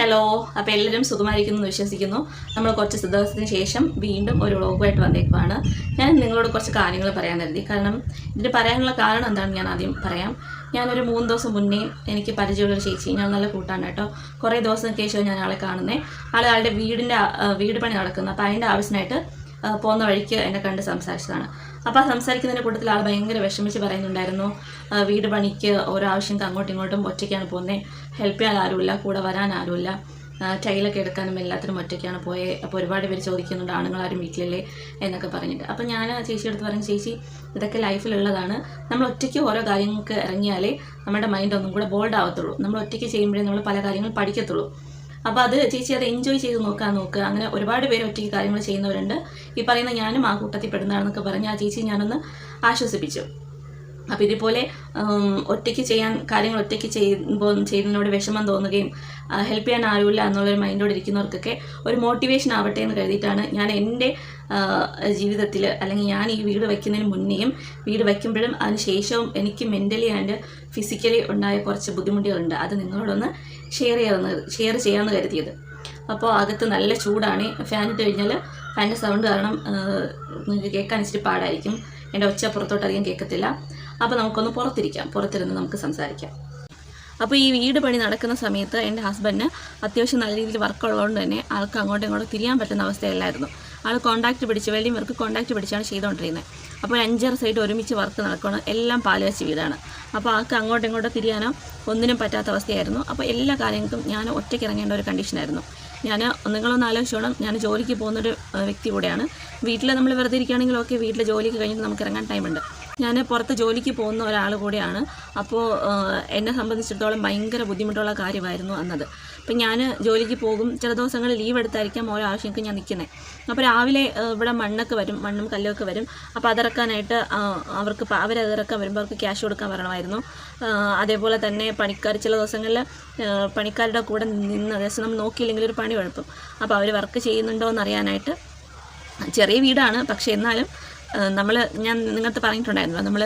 Hello അപ്പോൾ എല്ലാവരും സുഖമായിരിക്കുന്നു എന്ന് വിശ്വസിക്കുന്നു. നമ്മൾ കുറച്ച് ദിവസത്തിന് ശേഷം വീണ്ടും ഒരു വ്ളോഗുമായിട്ട് വന്നേക്കുവാണ്. ഞാൻ നിങ്ങളോട് കുറച്ച് കാര്യങ്ങൾ പറയാൻ കരുതി കാരണം ഇതിന് പറയാനുള്ള കാരണം എന്താണെന്ന് ഞാൻ ആദ്യം പറയാം. ഞാനൊരു മൂന്ന് ദിവസം മുന്നേ എനിക്ക് പരിചയമുള്ളൊരു ചേച്ചി ഞാൻ നല്ല കൂട്ടാണ് കേട്ടോ. കുറേ ദിവസത്തിന് ശേഷം ഞാൻ ആളെ കാണുന്നത് ആളെ ആളുടെ വീടിന്റെ വീട് പണി നടക്കുന്നു. അപ്പോൾ അതിന്റെ ആവശ്യമായിട്ട് പോകുന്ന വഴിക്ക് എന്നെ കണ്ട് സംസാരിച്ചതാണ്. അപ്പോൾ സംസാരിക്കുന്നതിന്റെ കൂട്ടത്തിൽ ആൾ ഭയങ്കര വിഷമിച്ച് പറയുന്നുണ്ടായിരുന്നു വീട് പണിക്ക് ആവശ്യങ്ങൾക്ക് അങ്ങോട്ടും ഇങ്ങോട്ടും ഒറ്റയ്ക്കാണ് പോകുന്നത് ഹെൽപ്പ് ചെയ്യാൻ ആരുമില്ല കൂടെ വരാൻ ആരുമില്ല. ടൈലൊക്കെ എടുക്കാനും എല്ലാത്തിനും ഒറ്റയ്ക്കാണ് പോയത് അപ്പോൾ ഒരുപാട് പേര് ചോദിക്കുന്നുണ്ട് ആണുങ്ങളാരും വീട്ടിലല്ലേ എന്നൊക്കെ പറഞ്ഞിട്ട്. അപ്പോൾ ഞാൻ ആ ചേച്ചിയുടെ അടുത്ത് പറഞ്ഞു ചേച്ചി ഇതൊക്കെ ലൈഫിലുള്ളതാണ്. നമ്മൾ ഒറ്റയ്ക്ക് ഓരോ കാര്യങ്ങൾക്ക് ഇറങ്ങിയാലേ നമ്മുടെ മൈൻഡ് ഒന്നും കൂടെ ബോൾഡ് ആവത്തുള്ളൂ. നമ്മൾ ഒറ്റയ്ക്ക് ചെയ്യുമ്പോഴേ നമ്മൾ പല കാര്യങ്ങളും പഠിക്കത്തുള്ളൂ. അപ്പോൾ അത് ചേച്ചി അത് എൻജോയ് ചെയ്ത് നോക്കാൻ നോക്കുക അങ്ങനെ ഒരുപാട് പേര് ഒറ്റയ്ക്ക് കാര്യങ്ങൾ ചെയ്യുന്നവരുണ്ട്. ഈ പറയുന്ന ഞാനും ആ കൂട്ടത്തിൽ പെടുന്നതാണെന്നൊക്കെ പറഞ്ഞ് ആ ചേച്ചി ഞാനൊന്ന് ആശ്വസിപ്പിച്ചു. അപ്പോൾ ഇതുപോലെ ഒറ്റയ്ക്ക് ചെയ്യാൻ കാര്യങ്ങൾ ഒറ്റയ്ക്ക് ചെയ്യുമ്പോൾ ചെയ്യുന്നതിനോട് വിഷമം തോന്നുകയും ഹെൽപ്പ് ചെയ്യാൻ ആരുമില്ല എന്നുള്ളൊരു മൈൻഡോട് ഇരിക്കുന്നവർക്കൊക്കെ ഒരു മോട്ടിവേഷൻ ആവട്ടെ എന്ന് കരുതിയിട്ടാണ് ഞാൻ എന്റെ ജീവിതത്തിൽ അല്ലെങ്കിൽ ഞാൻ ഈ വീട് വയ്ക്കുന്നതിന് മുന്നേയും വീട് വയ്ക്കുമ്പോഴും അതിന് ശേഷവും എനിക്ക് മെന്റലി ആൻഡ് ഫിസിക്കലി ഉണ്ടായ കുറച്ച് ബുദ്ധിമുട്ടുകളുണ്ട്. അത് നിങ്ങളോടൊന്ന് ഷെയർ ചെയ്യാമെന്ന് ഷെയർ ചെയ്യാമെന്ന് കരുതിയത്. അപ്പോൾ അകത്ത് നല്ല ചൂടാണ്. ഫാൻ ഇട്ട് കഴിഞ്ഞാൽ ഫാനിന്റെ സൗണ്ട് കാരണം നിങ്ങൾക്ക് കേൾക്കാൻ ഇച്ചിരി പാടായിരിക്കും. എന്റെ ഒച്ച പുറത്തോട്ട് അധികം കേൾക്കത്തില്ല. അപ്പോൾ നമുക്കൊന്ന് പുറത്തിരിക്കാം. പുറത്തിരുന്ന് നമുക്ക് സംസാരിക്കാം. അപ്പോൾ ഈ വീട് പണി നടക്കുന്ന സമയത്ത് എന്റെ ഹസ്ബൻഡിന് അത്യാവശ്യം നല്ല രീതിയിൽ വർക്കുള്ളതുകൊണ്ട് തന്നെ ആൾക്ക് അങ്ങോട്ടും ഇങ്ങോട്ടും തിരിയാൻ പറ്റുന്ന അവസ്ഥയല്ലായിരുന്നു. ആൾ കോണ്ടാക്ട് പിടിച്ച് വെൽഡിംഗ് വർക്ക് കോണ്ടാക്ട് പിടിച്ചാണ് ചെയ്തുകൊണ്ടിരുന്നത് അപ്പോൾ അഞ്ചാറ് സൈഡ് ഒരുമിച്ച് വർക്ക് നടക്കണം എല്ലാം പാൽ വെച്ച് വീടാണ്. അപ്പോൾ ആൾക്ക് അങ്ങോട്ടും ഇങ്ങോട്ടും തിരിയാനോ ഒന്നിനും പറ്റാത്ത അവസ്ഥയായിരുന്നു. അപ്പോൾ എല്ലാ കാര്യങ്ങൾക്കും ഞാൻ ഒറ്റയ്ക്ക് ഇറങ്ങേണ്ട ഒരു കണ്ടീഷനായിരുന്നു ഞാൻ നിങ്ങളൊന്ന് ആലോചിച്ചോണം. ഞാൻ ജോലിക്ക് പോകുന്നൊരു വ്യക്തി കൂടെയാണ്. വീട്ടിൽ നമ്മൾ വെറുതെ ഇരിക്കുകയാണെങ്കിലും ഓക്കെ വീട്ടിൽ ജോലിക്ക് കഴിഞ്ഞിട്ട് നമുക്ക് ഇറങ്ങാൻ ടൈമുണ്ട് ഞാൻ പുറത്ത് ജോലിക്ക് പോകുന്ന ഒരാൾ കൂടെയാണ്. അപ്പോൾ എന്നെ സംബന്ധിച്ചിടത്തോളം ഭയങ്കര ബുദ്ധിമുട്ടുള്ള കാര്യമായിരുന്നു അന്നത്. അപ്പം ഞാൻ ജോലിക്ക് പോകും. ചില ദിവസങ്ങളിൽ ലീവ് എടുത്തായിരിക്കാം ഓരോ ആവശ്യങ്ങൾക്ക് ഞാൻ നിൽക്കുന്നത് അപ്പോൾ രാവിലെ ഇവിടെ മണ്ണൊക്കെ വരും. മണ്ണും കല്ലൊക്കെ വരും. അപ്പോൾ അതിറക്കാനായിട്ട് അവർക്ക് അവർ ഇറക്കാൻ വരുമ്പോൾ അവർക്ക് ക്യാഷ് കൊടുക്കാൻ വരണമായിരുന്നു. അതേപോലെ തന്നെ പണിക്കാർ ചില ദിവസങ്ങളിൽ പണിക്കാരുടെ കൂടെ നിന്ന് ദിവസം നമ്മൾ നോക്കിയില്ലെങ്കിൽ ഒരു പണി കുഴപ്പം അപ്പോൾ അവർ വർക്ക് ചെയ്യുന്നുണ്ടോ എന്നറിയാനായിട്ട് ചെറിയ വീടാണ്. പക്ഷേ എന്നാലും നമ്മൾ ഞാൻ നിങ്ങൾക്ക് പറഞ്ഞിട്ടുണ്ടായിരുന്നു നമ്മൾ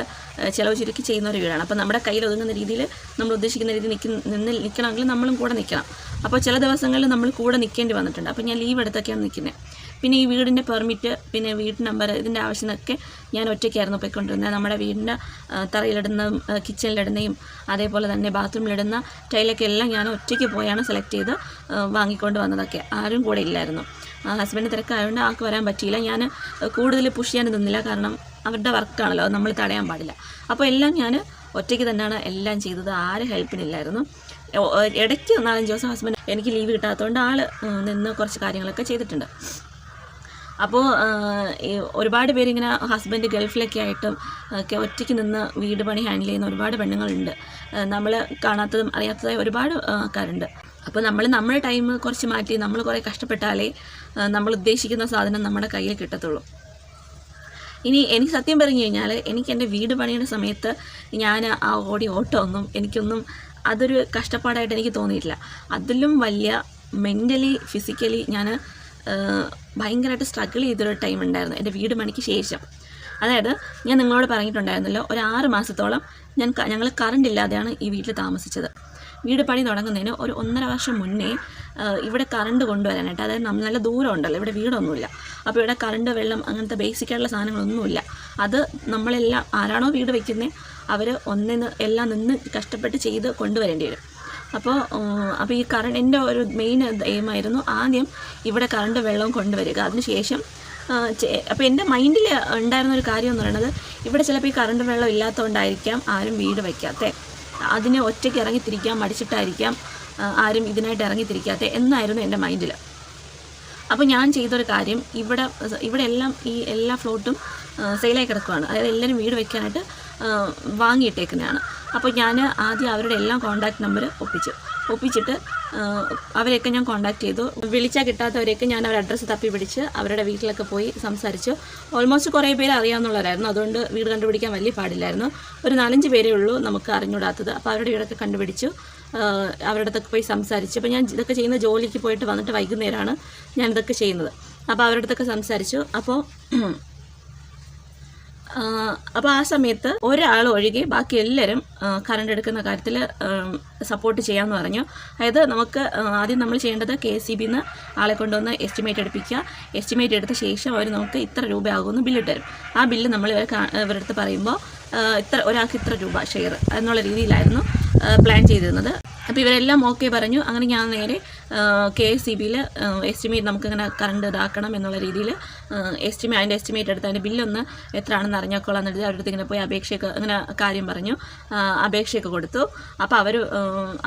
ചിലവ് ചുരുക്കി ചെയ്യുന്ന ഒരു വീടാണ്. അപ്പോൾ നമ്മുടെ കയ്യിൽ ഒതുങ്ങുന്ന രീതിയിൽ നമ്മൾ ഉദ്ദേശിക്കുന്ന രീതിയിൽ നിൽക്കുന്ന നിന്ന് നിൽക്കണമെങ്കിൽ നമ്മളും കൂടെ നിൽക്കണം അപ്പോൾ ചില ദിവസങ്ങളിൽ നമ്മൾ കൂടെ നിൽക്കേണ്ടി വന്നിട്ടുണ്ട്. അപ്പോൾ ഞാൻ ലീവ് എടുത്തൊക്കെയാണ് നിൽക്കുന്നത് പിന്നെ ഈ വീടിന്റെ പെർമിറ്റ് പിന്നെ വീട് നമ്പർ ഇതിന്റെ ആവശ്യമൊക്കെ ഞാൻ ഒറ്റയ്ക്കായിരുന്നു പോയിക്കൊണ്ടിരുന്നത് നമ്മുടെ വീടിന്റെ തറയിലിടുന്നതും കിച്ചണിലിടുന്നതും അതേപോലെ തന്നെ ബാത്റൂമിലിടുന്ന ടൈലൊക്കെ എല്ലാം ഞാൻ ഒറ്റയ്ക്ക് പോയാണ് സെലക്ട് ചെയ്ത് വാങ്ങിക്കൊണ്ട് വന്നതൊക്കെ. ആരും കൂടെ ഇല്ലായിരുന്നു. ഹസ്ബൻഡ് തിരക്കായതുകൊണ്ട് ആൾക്ക് വരാൻ പറ്റിയില്ല. ഞാൻ കൂടുതൽ പുഷ് ചെയ്യാൻ നിന്നില്ല. കാരണം അവരുടെ വർക്കാണല്ലോ നമ്മൾ തടയാൻ പാടില്ല. അപ്പോൾ എല്ലാം ഞാൻ ഒറ്റയ്ക്ക് തന്നെയാണ് എല്ലാം ചെയ്തത്. ആരും ഹെൽപ്പിനില്ലായിരുന്നു ഇടയ്ക്ക് നാലഞ്ച് ദിവസം ഹസ്ബൻഡ് എനിക്ക് ലീവ് കിട്ടാത്തതുകൊണ്ട് ആൾ നിന്ന് കുറച്ച് കാര്യങ്ങളൊക്കെ ചെയ്തിട്ടുണ്ട്. അപ്പോൾ ഒരുപാട് പേരിങ്ങനെ ഹസ്ബൻഡ് ഗൾഫിലൊക്കെ ആയിട്ടും ഒക്കെ ഒറ്റയ്ക്ക് നിന്ന് വീട് പണി ഹാൻഡിൽ ചെയ്യുന്ന ഒരുപാട് പെണ്ണുങ്ങളുണ്ട്. നമ്മൾ കാണാത്തതും അറിയാത്തതായ ഒരുപാട് ആൾക്കാരുണ്ട്. അപ്പോൾ നമ്മൾ നമ്മുടെ ടൈം കുറച്ച് മാറ്റി നമ്മൾ കുറേ കഷ്ടപ്പെട്ടാലേ നമ്മൾ ഉദ്ദേശിക്കുന്ന സാധനം നമ്മുടെ കയ്യിൽ കിട്ടത്തുള്ളൂ. ഇനി എനിക്ക് സത്യം പറഞ്ഞു കഴിഞ്ഞാൽ എനിക്ക് എന്റെ വീട് പണിയുടെ സമയത്ത് ഞാൻ ആ ഓടി ഓട്ടോ ഒന്നും എനിക്കൊന്നും അതൊരു കഷ്ടപ്പാടായിട്ട് എനിക്ക് തോന്നിയിട്ടില്ല. അതിലും വലിയ മെന്റലി ഫിസിക്കലി ഞാൻ ഭയങ്കരമായിട്ട് സ്ട്രഗിൾ ചെയ്തൊരു ടൈം ഉണ്ടായിരുന്നു എന്റെ വീട് പണിക്ക് ശേഷം. അതായത് ഞാൻ നിങ്ങളോട് പറഞ്ഞിട്ടുണ്ടായിരുന്നല്ലോ ഒരു ആറ് മാസത്തോളം ഞാൻ ഞങ്ങൾ കറണ്ട് ഇല്ലാതെയാണ് ഈ വീട്ടിൽ താമസിച്ചത്. വീട് പണി തുടങ്ങുന്നതിന് ഒരു ഒന്നര വർഷം മുന്നേ ഇവിടെ കറണ്ട് കൊണ്ടുവരാനായിട്ട്. അതായത് നമ്മൾ നല്ല ദൂരം ഉണ്ടല്ലോ ഇവിടെ വീടൊന്നുമില്ല. അപ്പോൾ ഇവിടെ കറണ്ട് വെള്ളം അങ്ങനത്തെ ബേസിക് ആയിട്ടുള്ള സാധനങ്ങളൊന്നുമില്ല. അത് നമ്മളെല്ലാം ആരാണോ വീട് വയ്ക്കുന്നത് അവർ ഒന്നിന് എല്ലാം നിന്ന് കഷ്ടപ്പെട്ട് ചെയ്ത് കൊണ്ടുവരേണ്ടി വരും. അപ്പോൾ അപ്പോൾ ഈ കറണ്ട് എന്റെ ഒരു മെയിൻ എയിമായിരുന്നു ആദ്യം ഇവിടെ കറണ്ട് വെള്ളവും കൊണ്ടുവരിക. അതിനുശേഷം അപ്പോൾ എന്റെ മൈൻഡിൽ ഉണ്ടായിരുന്ന ഒരു കാര്യം എന്ന് പറയുന്നത് ഇവിടെ ചിലപ്പോൾ ഈ കറണ്ട് വെള്ളം ഇല്ലാത്തതുകൊണ്ടായിരിക്കാം ആരും വീട് വയ്ക്കാത്തത് അതിനെ ഒറ്റയ്ക്ക് ഇറങ്ങിത്തിരിക്കാം മടിച്ചിട്ടായിരിക്കാം ആരും ഇതിനായിട്ട് ഇറങ്ങിത്തിരിക്കാത്ത എന്നായിരുന്നു എന്റെ മൈൻഡിൽ. അപ്പോൾ ഞാൻ ചെയ്തൊരു കാര്യം ഇവിടെ ഇവിടെ എല്ലാം ഈ എല്ലാ ഫ്ലോട്ടും സെയിലായി കിടക്കുകയാണ് അതായത് എല്ലാവരും വീട് വയ്ക്കാനായിട്ട് വാങ്ങിയിട്ടേക്കുന്നതാണ്. അപ്പോൾ ഞാൻ ആദ്യം അവരുടെ എല്ലാം കോൺടാക്ട് നമ്പർ ഒപ്പിച്ചു. ഒപ്പിച്ചിട്ട് അവരെയൊക്കെ ഞാൻ കോൺടാക്ട് ചെയ്തു. വിളിച്ചാൽ കിട്ടാത്തവരെയൊക്കെ ഞാൻ അവരുടെ അഡ്രസ്സ് തപ്പി പിടിച്ച് അവരുടെ വീട്ടിലൊക്കെ പോയി സംസാരിച്ചു. ഓൾമോസ്റ്റ് കുറേ പേര് അറിയാവുന്നവരായിരുന്നു അതുകൊണ്ട് വീട് കണ്ടുപിടിക്കാൻ വലിയ പാടില്ലായിരുന്നു. ഒരു നാലഞ്ച് പേരേ ഉള്ളൂ നമുക്ക് അറിഞ്ഞൂടാത്തത് അപ്പോൾ അവരുടെ വീടൊക്കെ കണ്ടുപിടിച്ചു. അവരുടെ അടുത്തൊക്കെ പോയി സംസാരിച്ചു. അപ്പോൾ ഞാൻ ഇതൊക്കെ ചെയ്യുന്ന ജോലിക്ക് പോയിട്ട് വന്നിട്ട് വൈകുന്നേരമാണ് ഞാൻ ഇതൊക്കെ ചെയ്യുന്നത്. അപ്പോൾ അവരുടെ അടുത്തൊക്കെ സംസാരിച്ചു. അപ്പോൾ അപ്പോൾ ആ സമയത്ത് ഒരാൾ ഒഴികെ ബാക്കി എല്ലാവരും കറണ്ട് എടുക്കുന്ന കാര്യത്തിൽ സപ്പോർട്ട് ചെയ്യാമെന്ന് പറഞ്ഞു. അതായത് നമുക്ക് ആദ്യം നമ്മൾ ചെയ്യേണ്ടത് കെ സി ബിന്ന് ആളെ കൊണ്ടുവന്ന് എസ്റ്റിമേറ്റ് എടുപ്പിക്കുക. എസ്റ്റിമേറ്റ് എടുത്ത ശേഷം അവർ നമുക്ക് ഇത്ര രൂപയാകുമെന്ന് ബില്ല് തരും. ആ ബില്ല് നമ്മൾ ഇവരെ ഇവരടുത്ത് പറയുമ്പോൾ ഇത്ര ഒരാൾക്ക് ഇത്ര രൂപ ഷെയർ എന്നുള്ള രീതിയിലായിരുന്നു പ്ലാൻ ചെയ്തിരുന്നത്. അപ്പോൾ ഇവരെല്ലാം ഓക്കെ പറഞ്ഞു. അങ്ങനെ ഞാൻ നേരെ കെ എസ് സി ബിയിൽ എസ്റ്റിമേറ്റ് നമുക്കിങ്ങനെ കറണ്ട് ഇതാക്കണം എന്നുള്ള രീതിയിൽ എസ്റ്റിമേ അതിന്റെ എസ്റ്റിമേറ്റ് എടുത്ത് അതിന്റെ ബില്ലൊന്ന് എത്രയാണെന്ന് അറിഞ്ഞാക്കോളാം എന്നിട്ട് അവരുടെ ഇങ്ങനെ പോയി അപേക്ഷയൊക്കെ അങ്ങനെ കാര്യം പറഞ്ഞു. അപേക്ഷയൊക്കെ കൊടുത്തു. അപ്പോൾ അവർ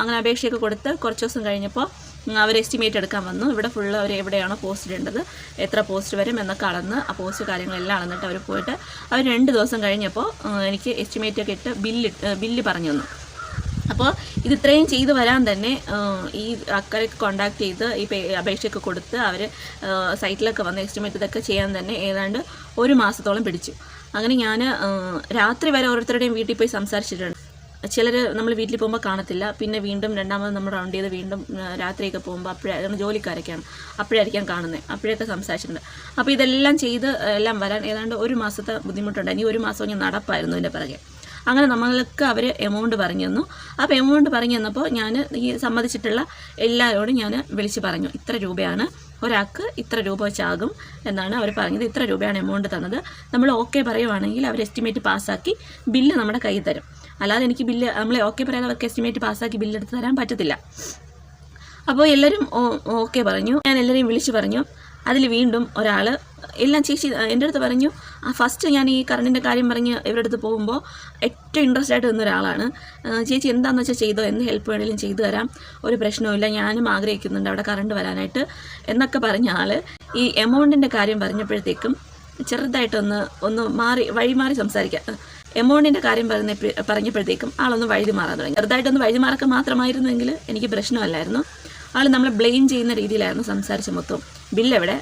അങ്ങനെ അപേക്ഷയൊക്കെ കൊടുത്ത് കുറച്ച് ദിവസം കഴിഞ്ഞപ്പോൾ അവർ എസ്റ്റിമേറ്റ് എടുക്കാൻ വന്നു. ഇവിടെ ഫുള്ള് അവർ എവിടെയാണോ പോസ്റ്റ് ഇടേണ്ടത് എത്ര പോസ്റ്റ് വരും എന്നൊക്കെ അളന്ന് ആ പോസ്റ്റ് കാര്യങ്ങളെല്ലാം അളന്നിട്ട് അവർ പോയിട്ട് അവർ രണ്ട് ദിവസം കഴിഞ്ഞപ്പോൾ എനിക്ക് എസ്റ്റിമേറ്റൊക്കെ ഇട്ട് ബില്ല് ബില്ല് പറഞ്ഞു തന്നു. അപ്പോൾ ഇത് ഇത്രയും ചെയ്തു വരാൻ തന്നെ ഈ അക്കരയ്ക്ക് കോണ്ടാക്ട് ചെയ്ത് ഈ അപേക്ഷയൊക്കെ കൊടുത്ത് അവർ സൈറ്റിലൊക്കെ വന്ന് എസ്റ്റിമേറ്റ് ഇതൊക്കെ ചെയ്യാൻ തന്നെ ഏതാണ്ട് ഒരു മാസത്തോളം പിടിച്ചു. അങ്ങനെ ഞാൻ രാത്രി വരെ ഓരോരുത്തരുടെയും വീട്ടിൽ പോയി സംസാരിച്ചിട്ടുണ്ട്. ചിലർ നമ്മൾ വീട്ടിൽ പോകുമ്പോൾ കാണത്തില്ല പിന്നെ വീണ്ടും രണ്ടാമത് നമ്മൾ റൗണ്ട് ചെയ്ത് വീണ്ടും രാത്രിയൊക്കെ പോകുമ്പോൾ അപ്പോഴേ ജോലിക്കാരൊക്കെയാണ് അപ്പോഴായിരിക്കാം കാണുന്നത് അപ്പോഴൊക്കെ സംസാരിച്ചിട്ടുണ്ട്. അപ്പോൾ ഇതെല്ലാം ചെയ്ത് എല്ലാം വരാൻ ഏതാണ്ട് ഒരു മാസത്തെ ബുദ്ധിമുട്ടുണ്ട്. ഇനി ഒരു മാസം ഞാൻ നടപ്പായിരുന്നു ഇതിന്റെ പിറകെ. അങ്ങനെ നമ്മൾക്ക് അവർ എമൗണ്ട് പറഞ്ഞു തന്നു. അപ്പോൾ എമൗണ്ട് പറഞ്ഞു തന്നപ്പോൾ ഞാൻ ഈ സമ്മതിച്ചിട്ടുള്ള എല്ലാവരോടും ഞാൻ വിളിച്ച് പറഞ്ഞു. ഇത്ര രൂപയാണ്. ഒരാൾക്ക് ഇത്ര രൂപ വെച്ചാകും എന്നാണ് അവർ പറഞ്ഞത്. ഇത്ര രൂപയാണ് എമൗണ്ട് തന്നത്. നമ്മൾ ഓക്കെ പറയുവാണെങ്കിൽ അവർ എസ്റ്റിമേറ്റ് പാസ്സാക്കി ബില്ല് നമ്മുടെ കയ്യിൽ തരും. അല്ലാതെ എനിക്ക് ബില്ല് നമ്മൾ ഓക്കെ പറയാതെ അവർക്ക് എസ്റ്റിമേറ്റ് പാസ്സാക്കി ബില്ല് എടുത്ത് തരാൻ പറ്റത്തില്ല. അപ്പോൾ എല്ലാവരും ഓക്കെ പറഞ്ഞു. ഞാൻ എല്ലാവരെയും വിളിച്ച് പറഞ്ഞു. അതിൽ വീണ്ടും ഒരാൾ എല്ലാം ചേച്ചി എന്റെ അടുത്ത് പറഞ്ഞു. ആ ഫസ്റ്റ് ഞാൻ ഈ കറണ്ടിന്റെ കാര്യം പറഞ്ഞ് ഇവരുടെ അടുത്ത് പോകുമ്പോൾ ഏറ്റവും ഇൻട്രസ്റ്റ് ആയിട്ട് നിന്ന ഒരാളാണ്. ചേച്ചി എന്താണെന്ന് വെച്ചാൽ ചെയ്തോ? എന്ത് ഹെൽപ്പ് വേണമെങ്കിലും ചെയ്തു തരാം. ഒരു പ്രശ്നവുമില്ല. ഞാനും ആഗ്രഹിക്കുന്നുണ്ട് അവിടെ കറണ്ട് വരാനായിട്ട് എന്നൊക്കെ പറഞ്ഞ ആൾ ഈ എമൗണ്ടിന്റെ കാര്യം പറഞ്ഞപ്പോഴത്തേക്കും ചെറുതായിട്ടൊന്ന് ഒന്ന് മാറി വഴി മാറി സംസാരിക്കാം. എമൗണ്ടിന്റെ കാര്യം പറഞ്ഞ പറഞ്ഞപ്പോഴത്തേക്കും ആളൊന്ന് വഴുതി മാറാൻ തുടങ്ങി. ചെറുതായിട്ടൊന്ന് വഴുതി മാറൊക്കെ മാത്രമായിരുന്നെങ്കിൽ എനിക്ക് പ്രശ്നമല്ലായിരുന്നു. ആൾ നമ്മളെ ബ്ലെയിം ചെയ്യുന്ന രീതിയിലായിരുന്നു സംസാരിച്ച മൊത്തം. ബില്ല് എവിടെ?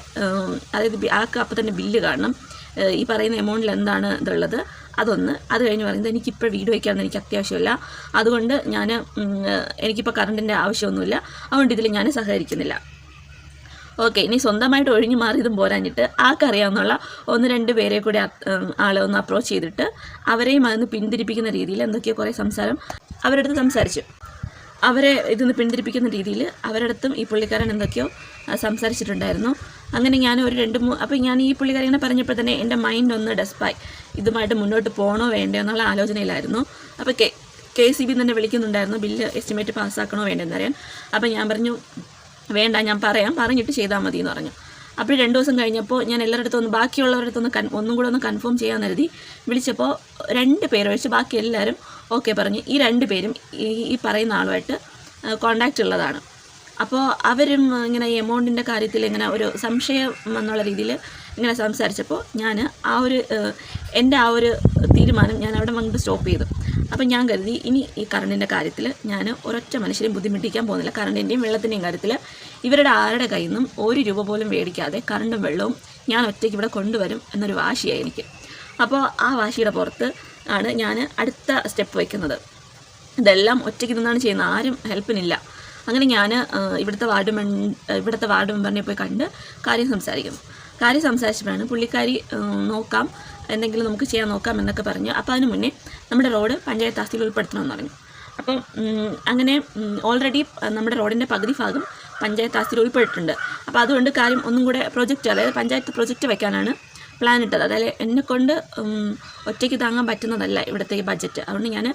അതായത് ആൾക്ക് അപ്പം തന്നെ ബില്ല് കാണണം. ഈ പറയുന്ന എമൗണ്ടിൽ എന്താണ് ഇതുള്ളത്. അതൊന്ന്. അത് കഴിഞ്ഞ് പറയുന്നത് എനിക്കിപ്പോൾ വീട് വയ്ക്കാമെന്ന് എനിക്ക് അത്യാവശ്യമില്ല. അതുകൊണ്ട് ഞാൻ എനിക്കിപ്പോൾ കറണ്ടിന്റെ ആവശ്യമൊന്നുമില്ല. അതുകൊണ്ട് ഇതിൽ ഞാൻ സഹകരിക്കുന്നില്ല. ഓക്കെ ഇനി സ്വന്തമായിട്ട് ഒഴിഞ്ഞു മാറി ഇതും പോരാഞ്ഞിട്ട് ആൾക്കറിയാവുന്നുള്ള ഒന്ന് രണ്ട് പേരെ കൂടി ആളെ ഒന്ന് അപ്രോച്ച് ചെയ്തിട്ട് അവരെയും അതൊന്ന് പിന്തിരിപ്പിക്കുന്ന രീതിയിൽ എന്തൊക്കെയോ കുറേ സംസാരം അവരടുത്ത് സംസാരിച്ചു. അവരെ ഇതിന്ന് പിന്തിരിപ്പിക്കുന്ന രീതിയിൽ അവരടുത്തും ഈ പുള്ളിക്കാരൻ എന്തൊക്കെയോ സംസാരിച്ചിട്ടുണ്ടായിരുന്നു. അങ്ങനെ ഞാൻ ഒരു രണ്ട് മൂന്ന് അപ്പോൾ ഞാൻ ഈ പുള്ളിക്കാരി ഇങ്ങനെ പറഞ്ഞപ്പോൾ തന്നെ എന്റെ മൈൻഡ് ഒന്ന് ഡെസ്പായി ഇതുമായിട്ട് മുന്നോട്ട് പോകണോ വേണ്ടോ എന്നുള്ള ആലോചനയിലായിരുന്നു. അപ്പോൾ കെ കെ സി ബി തന്നെ വിളിക്കുന്നുണ്ടായിരുന്നു. ബില്ല് എസ്റ്റിമേറ്റ് പാസ്സാക്കണോ വേണ്ടെന്ന് അറിയാൻ അപ്പോൾ ഞാൻ പറഞ്ഞു വേണ്ട ഞാൻ പറയാം. പറഞ്ഞിട്ട് ചെയ്താൽ മതി എന്ന് പറഞ്ഞു. അപ്പോൾ രണ്ട് ദിവസം കഴിഞ്ഞപ്പോൾ ഞാൻ എല്ലാവരുടെ അടുത്തും ഒന്ന് ബാക്കിയുള്ളവരുടെ അടുത്തൊന്ന് കൺ ഒന്നും കൂടെ ഒന്ന് കൺഫേം ചെയ്യാൻ കരുതി. വിളിച്ചപ്പോൾ രണ്ട് പേരൊഴിച്ച് ബാക്കി എല്ലാവരും ഓക്കെ പറഞ്ഞു ഈ രണ്ട് പേരും ഈ പറയുന്ന ആളുമായിട്ട് കോണ്ടാക്റ്റ് ഉള്ളതാണ്. അപ്പോൾ അവരും ഇങ്ങനെ ഈ എമൗണ്ടിന്റെ കാര്യത്തിൽ ഇങ്ങനെ ഒരു സംശയം എന്നുള്ള രീതിയിൽ ഇങ്ങനെ സംസാരിച്ചപ്പോൾ ഞാൻ ആ ഒരു എന്റെ ആ ഒരു തീരുമാനം ഞാൻ അവിടെ വന്നിട്ട് സ്റ്റോപ്പ് ചെയ്തു. അപ്പം ഞാൻ കരുതി ഇനി ഈ കറണ്ടിന്റെ കാര്യത്തിൽ ഞാൻ ഒരൊറ്റ മനുഷ്യരെയും ബുദ്ധിമുട്ടിക്കാൻ പോകുന്നില്ല. കറണ്ടിന്റെയും വെള്ളത്തിന്റെയും കാര്യത്തിൽ ഇവരുടെ ആരുടെ കയ്യിൽ നിന്നും ഒരു രൂപ പോലും മേടിക്കാതെ കറണ്ടും വെള്ളവും ഞാൻ ഒറ്റയ്ക്ക് ഇവിടെ കൊണ്ടുവരും എന്നൊരു വാശിയായി എനിക്ക്. അപ്പോൾ ആ വാശിയുടെ പുറത്ത് ആണ് ഞാൻ അടുത്ത സ്റ്റെപ്പ് വയ്ക്കുന്നത്. ഇതെല്ലാം ഒറ്റയ്ക്ക് നിന്നാണ് ചെയ്യുന്നത്. ആരും ഹെൽപ്പിനില്ല അങ്ങനെ ഞാൻ ഇവിടുത്തെ വാർഡ് മെൻ ഇവിടുത്തെ വാർഡ് മെമ്പറിനെ പോയി കണ്ട് കാര്യം സംസാരിക്കുന്നു. കാര്യം സംസാരിച്ചപ്പോഴാണ് പുള്ളിക്കാരി നോക്കാം എന്തെങ്കിലും നമുക്ക് ചെയ്യാൻ നോക്കാം എന്നൊക്കെ പറഞ്ഞു അപ്പോൾ അതിന് മുന്നേ നമ്മുടെ റോഡ് പഞ്ചായത്ത് ആസ്തിയിൽ ഉൾപ്പെടുത്തണമെന്ന് പറഞ്ഞു. അപ്പം അങ്ങനെ ഓൾറെഡി നമ്മുടെ റോഡിന്റെ പകുതി ഭാഗം പഞ്ചായത്ത് ആസ്തിയിൽ ഉൾപ്പെട്ടിട്ടുണ്ട്. അപ്പോൾ അതുകൊണ്ട് കാര്യം ഒന്നും കൂടെ പ്രൊജക്റ്റ് അതായത് പഞ്ചായത്ത് പ്രൊജക്റ്റ് വെക്കാനാണ് പ്ലാൻ ഇട്ടത്. അതായത് എന്നെക്കൊണ്ട് ഒറ്റയ്ക്ക് താങ്ങാൻ പറ്റുന്നതല്ല ഇവിടുത്തെ ഈ ബഡ്ജറ്റ് അതുകൊണ്ട് ഞാൻ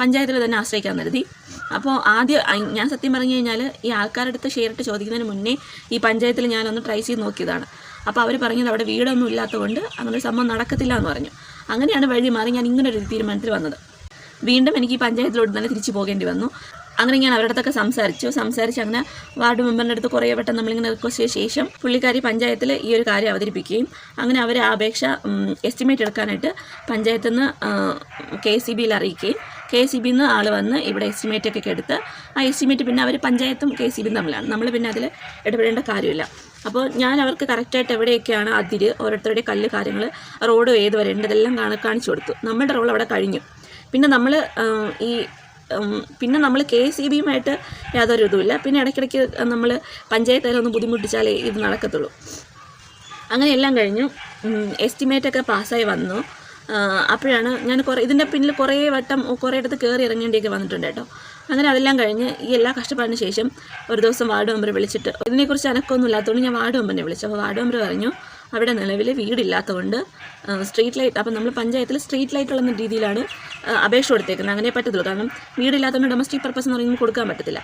പഞ്ചായത്തിൽ തന്നെ ആശ്രയിക്കാൻ കരുതി. അപ്പോൾ ആദ്യം ഞാൻ സത്യം പറഞ്ഞു കഴിഞ്ഞാൽ ഈ ആൾക്കാരുടെ അടുത്ത് ഷെയർ ഇട്ട് ചോദിക്കുന്നതിന് മുന്നേ ഈ പഞ്ചായത്തിൽ ഞാനൊന്ന് ട്രൈ ചെയ്ത് നോക്കിയതാണ്. അപ്പോൾ അവർ പറഞ്ഞത് അവിടെ വീടൊന്നും ഇല്ലാത്തതുകൊണ്ട് അങ്ങനെ സംഭവം നടക്കത്തില്ല എന്ന് പറഞ്ഞു. അങ്ങനെയാണ് വഴി മാറി ഞാൻ ഇങ്ങനൊരു തീരുമാനത്തിൽ വന്നത്. വീണ്ടും എനിക്ക് ഈ പഞ്ചായത്തിലോട്ട് തന്നെ തിരിച്ചു പോകേണ്ടി വന്നു. അങ്ങനെ ഞാൻ അവരുടെ അടുത്തൊക്കെ സംസാരിച്ചു. സംസാരിച്ച് അങ്ങനെ വാർഡ് മെമ്പറിന്റെ അടുത്ത് കുറേ വട്ടം നമ്മളിങ്ങനെ റിക്വസ്റ്റ് ചെയ്ത ശേഷം പുള്ളിക്കാരി പഞ്ചായത്തിൽ ഈ ഒരു കാര്യം അവതരിപ്പിക്കുകയും അങ്ങനെ അവർ ആ അപേക്ഷ എസ്റ്റിമേറ്റ് എടുക്കാനായിട്ട് പഞ്ചായത്തിൽ നിന്ന് കെ സി ബിയിൽ അറിയിക്കുകയും കെ സി ബിന്ന് ആൾ വന്ന് ഇവിടെ എസ്റ്റിമേറ്റ് ഒക്കെ എടുത്ത് ആ എസ്റ്റിമേറ്റ് പിന്നെ അവർ പഞ്ചായത്തും കെ സി ബിയും തമ്മിലാണ്. നമ്മൾ പിന്നെ അതിൽ ഇടപെടേണ്ട കാര്യമില്ല. അപ്പോൾ ഞാൻ അവർക്ക് കറക്റ്റായിട്ട് എവിടെയൊക്കെയാണ് അതിര് ഓരോരുത്തരുടെ കല്ല് കാര്യങ്ങൾ റോഡ് ഏത് വരെ ഉണ്ട് ഇതെല്ലാം കാണി കാണിച്ചു കൊടുത്തു. നമ്മുടെ റോൾ അവിടെ കഴിഞ്ഞു. പിന്നെ നമ്മൾ ഈ പിന്നെ നമ്മൾ കെ സി ബിയുമായിട്ട് യാതൊരു ഇതുമില്ല. പിന്നെ ഇടയ്ക്കിടയ്ക്ക് നമ്മൾ പഞ്ചായത്തുകാരൊന്ന് ബുദ്ധിമുട്ടിച്ചാലേ ഇത് നടക്കത്തുള്ളൂ. അങ്ങനെ എല്ലാം കഴിഞ്ഞു. എസ്റ്റിമേറ്റൊക്കെ പാസ്സായി വന്നു. അപ്പോഴാണ് ഞാൻ കുറേ ഇതിന്റെ പിന്നിൽ കുറേ വട്ടം കുറേ ഇടത്ത് കയറി ഇറങ്ങേണ്ടിയൊക്കെ വന്നിട്ടുണ്ട് കേട്ടോ. അങ്ങനെ അതെല്ലാം കഴിഞ്ഞ് ഈ എല്ലാ കഷ്ടപ്പാടിന് ശേഷം ഒരു ദിവസം വാർഡ് മെമ്പർ വിളിച്ചിട്ട് ഇതിനെക്കുറിച്ച് അനക്കൊന്നും ഇല്ലാത്തതുകൊണ്ട് ഞാൻ വാർഡ് മെമ്പറിനെ വിളിച്ചു. അപ്പോൾ വാർഡ് മെമ്പർ പറഞ്ഞു അവിടെ നിലവിൽ വീടില്ലാത്തതുകൊണ്ട് സ്ട്രീറ്റ് ലൈറ്റ് അപ്പം നമ്മൾ പഞ്ചായത്തിൽ സ്ട്രീറ്റ് ലൈറ്റ് ഉള്ള രീതിയിലാണ് അപേക്ഷ കൊടുത്തേക്കുന്നത്. അങ്ങനെ പറ്റത്തുള്ളൂ. കാരണം വീടില്ലാത്തതുകൊണ്ട് ഡൊമസ്റ്റിക് പർപ്പസ് എന്ന് പറയുമ്പോൾ കൊടുക്കാൻ പറ്റത്തില്ല.